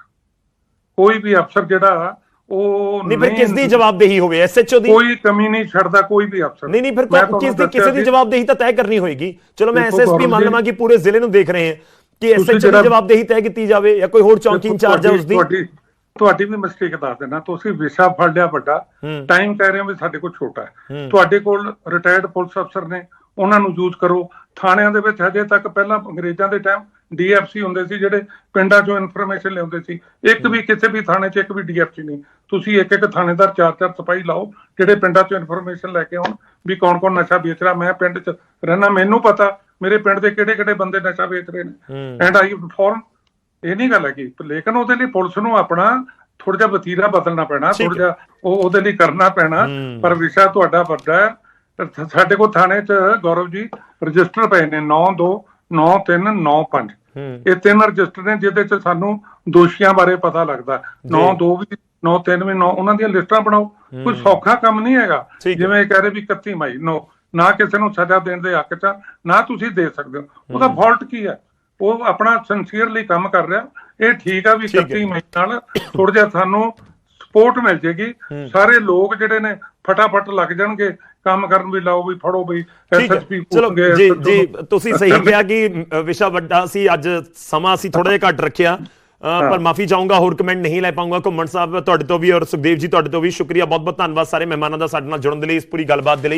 ਕੋਈ ਵੀ ਅਫਸਰ ਜਿਹੜਾ ਉਹ ਨਹੀਂ ਫਿਰ ਕਿਸ ਦੀ ਜਵਾਬਦੇਹੀ ਹੋਵੇ? ਐਸਐਚਓ ਦੀ? ਕੋਈ ਕਮੀ ਨਹੀਂ ਛੱਡਦਾ ਕੋਈ ਵੀ ਅਫਸਰ। ਨਹੀਂ ਨਹੀਂ ਫਿਰ ਕਿਸ ਦੀ ਕਿਸੇ ਦੀ ਜਵਾਬਦੇਹੀ ਤਾਂ ਤੈਅ ਕਰਨੀ ਹੋਏਗੀ। ਚਲੋ ਮੈਂ ਐਸਐਸਪੀ ਮੰਨ ਲਵਾਂ ਕਿ ਪੂਰੇ ਜ਼ਿਲ੍ਹੇ ਨੂੰ ਦੇਖ ਰਹੇ ਹਾਂ ਕਿ ਐਸਐਚਓ ਦੀ ਜਵਾਬਦੇਹੀ ਤੈਅ ਕੀਤੀ ਜਾਵੇ ਜਾਂ ਕੋਈ ਹੋਰ ਚੌਂਕੀ ਇੰਚਾਰਜ ਹੈ ਤੁਹਾਡੀ- ਉਸ ਦੀ ਤੁਹਾਡੀ ਵੀ ਮਿਸਟੇਕ ਦੱਸ ਦੇਣਾ ਤੁਸੀਂ ਵਿਸ਼ਾ ਫੜ ਲਿਆ ਵੱਡਾ। ਟਾਈਮ ਕਹਿ ਰਹੇ ਹੋ ਵੀ ਸਾਡੇ ਕੋਲ ਛੋਟਾ ਹੈ। ਹੂੰ। ਤੁਹਾਡੇ ਕੋਲ ਰਿਟਾਇਰਡ ਪੁਲਿਸ ਅਫਸਰ ਨੇ ਉਹਨਾਂ ਨੂੰ ਯੂਜ਼ ਕਰੋ। ਥਾਣਿਆਂ ਦੇ ਵਿੱਚ ਹਜੇ ਤੱਕ ਪਹਿਲਾਂ ਅੰਗਰੇਜ਼ਾਂ ਦੇ ਟਾਈਮ ਡੀਐਫਸੀ ਹੁੰਦੇ ਸੀ ਜਿਹੜੇ ਪਿੰਡਾਂ 'ਚੋਂ ਇਨਫੋਰਮੇਸ਼ਨ ਲਿਆਉਂਦੇ ਸੀ। ਇੱਕ ਵੀ ਕਿਸੇ ਵੀ ਥਾਣੇ 'ਚ ਇੱਕ ਵੀ ਡੀਐਫਸੀ ਨਹੀਂ। ਤੁਸੀਂ ਇੱਕ ਇੱਕ ਥਾਣੇਦਾਰ ਚਾਰ ਚਾਰ ਸਿਪਾਹੀ ਲਾਓ ਜਿਹੜੇ ਪਿੰਡਾਂ 'ਚੋਂ ਇਨਫੋਰਮੇਸ਼ਨ ਲੈ ਕੇ ਆਉਣ ਵੀ ਕੌਣ ਕੌਣ ਨਸ਼ਾ ਵੇਚ ਰਿਹਾ। ਮੈਂ ਪਿੰਡ 'ਚ ਰਹਿਣਾ ਮੈਨੂੰ ਪਤਾ ਮੇਰੇ ਪਿੰਡ ਦੇ ਕਿਹੜੇ ਕਿਹੜੇ ਬੰਦੇ ਨਸ਼ਾ ਵੇਚ ਰਹੇ ਨੇ। ਐਂਡ ਆਈ ਇਨਫੋਰਮ ਇਹ ਨਹੀਂ ਗੱਲ ਹੈ ਕਿ ਲੇਕਿਨ ਉਹਦੇ ਲਈ ਪੁਲਿਸ ਨੂੰ ਆਪਣਾ ਥੋੜਾ ਜਿਹਾ ਵਤੀਰਾ ਬਦਲਣਾ ਪੈਣਾ ਥੋੜਾ ਜਿਹਾ ਉਹ ਉਹਦੇ ਲਈ ਕਰਨਾ ਪੈਣਾ। ਪਰ ਵਿਸ਼ਾ ਤੁਹਾਡਾ ਵੱਡਾ ਹੈ। ਸਾਡੇ ਕੋਲ ਥਾਣੇ 'ਚ ਗੌਰਵ ਜੀ ਰਜਿਸਟਰ ਪਏ ਨੇ 92 9395 ਹੂੰ। ਇਹ ਤਿੰਨ ਰਜਿਸਟਰ ਨੇ ਜਿਹਦੇ 'ਚ ਸਾਨੂੰ ਦੋਸ਼ੀਆਂ ਬਾਰੇ ਪਤਾ ਲੱਗਦਾ। 92 ਵੀ 93 9 ਉਹਨਾਂ ਦੀਆਂ ਲਿਸਟਾਂ ਬਣਾਓ। ਕੋਈ ਸੌਖਾ ਕੰਮ ਨਹੀਂ ਹੈਗਾ। ਜਿਵੇਂ ਇਹ ਕਹਿ ਰਹੇ ਵੀ 31 ਮਈ ਨੋ। ਨਾ ਕਿਸੇ ਨੂੰ ਸਜ਼ਾ ਦੇਣ ਦੇ ਹੱਕ 'ਚ ਨਾ ਤੁਸੀਂ ਦੇ ਸਕਦੇ ਹੋ। ਉਹਦਾ ਫਾਲਟ ਕੀ ਹੈ? ਉਹ ਆਪਣਾ ਸਿੰਸੀਅਰਲੀ ਕੰਮ ਕਰ ਰਿਹਾ। ਇਹ ਠੀਕ ਆ ਵੀ ਠੀਕ ਹੈ। 31 ਮਈ ਨਾਲ ਥੋੜਾ ਜਿਹਾ ਸਾਨੂੰ ਸਪੋਰਟ ਮਿਲ ਜੇਗੀ ਸਾਰੇ ਲੋਕ ਜਿਹੜੇ ਨੇ ਫਟਾਫਟ ਲੱਗ ਜਾਣਗੇ। ਕੰਮ ਕਰਨ ਵੀ ਲਾਓ ਵੀ ਫੜੋ ਵੀ ਐਸਐਸਪੀ ਚਲੋ ਜੀ ਜੀ ਤੁਸੀਂ ਸਹੀ (laughs) ਕਿਹਾ ਕਿ ਵਿਸ਼ਾ ਵੱਡਾ ਸੀ ਅੱਜ ਸਮਾਂ ਅਸੀਂ ਥੋੜਾ ਜਿਹਾ ਘੱਟ ਰੱਖਿਆ। ਪਰ ਮਾਫੀ ਚਾਹੂੰਗਾ ਹੋਰ ਕਮੈਂਟ ਨਹੀਂ ਲੈ ਪਾਉਂਗਾ ਘੁੰਮਣ ਸਾਹਿਬ ਤੁਹਾਡੇ ਤੋਂ ਵੀ ਔਰ ਸੁਖਦੇਵ ਜੀ ਤੁਹਾਡੇ ਤੋਂ ਵੀ ਸ਼ੁਕਰੀਆ ਬਹੁਤ ਬਹੁਤ ਧੰਨਵਾਦ ਸਾਰੇ ਮਹਿਮਾਨਾਂ ਦਾ ਸਾਡੇ ਨਾਲ ਜੁੜਨ ਦੇ ਲਈ ਇਸ ਪੂਰੀ ਗੱਲਬਾਤ ਦੇ ਲਈ।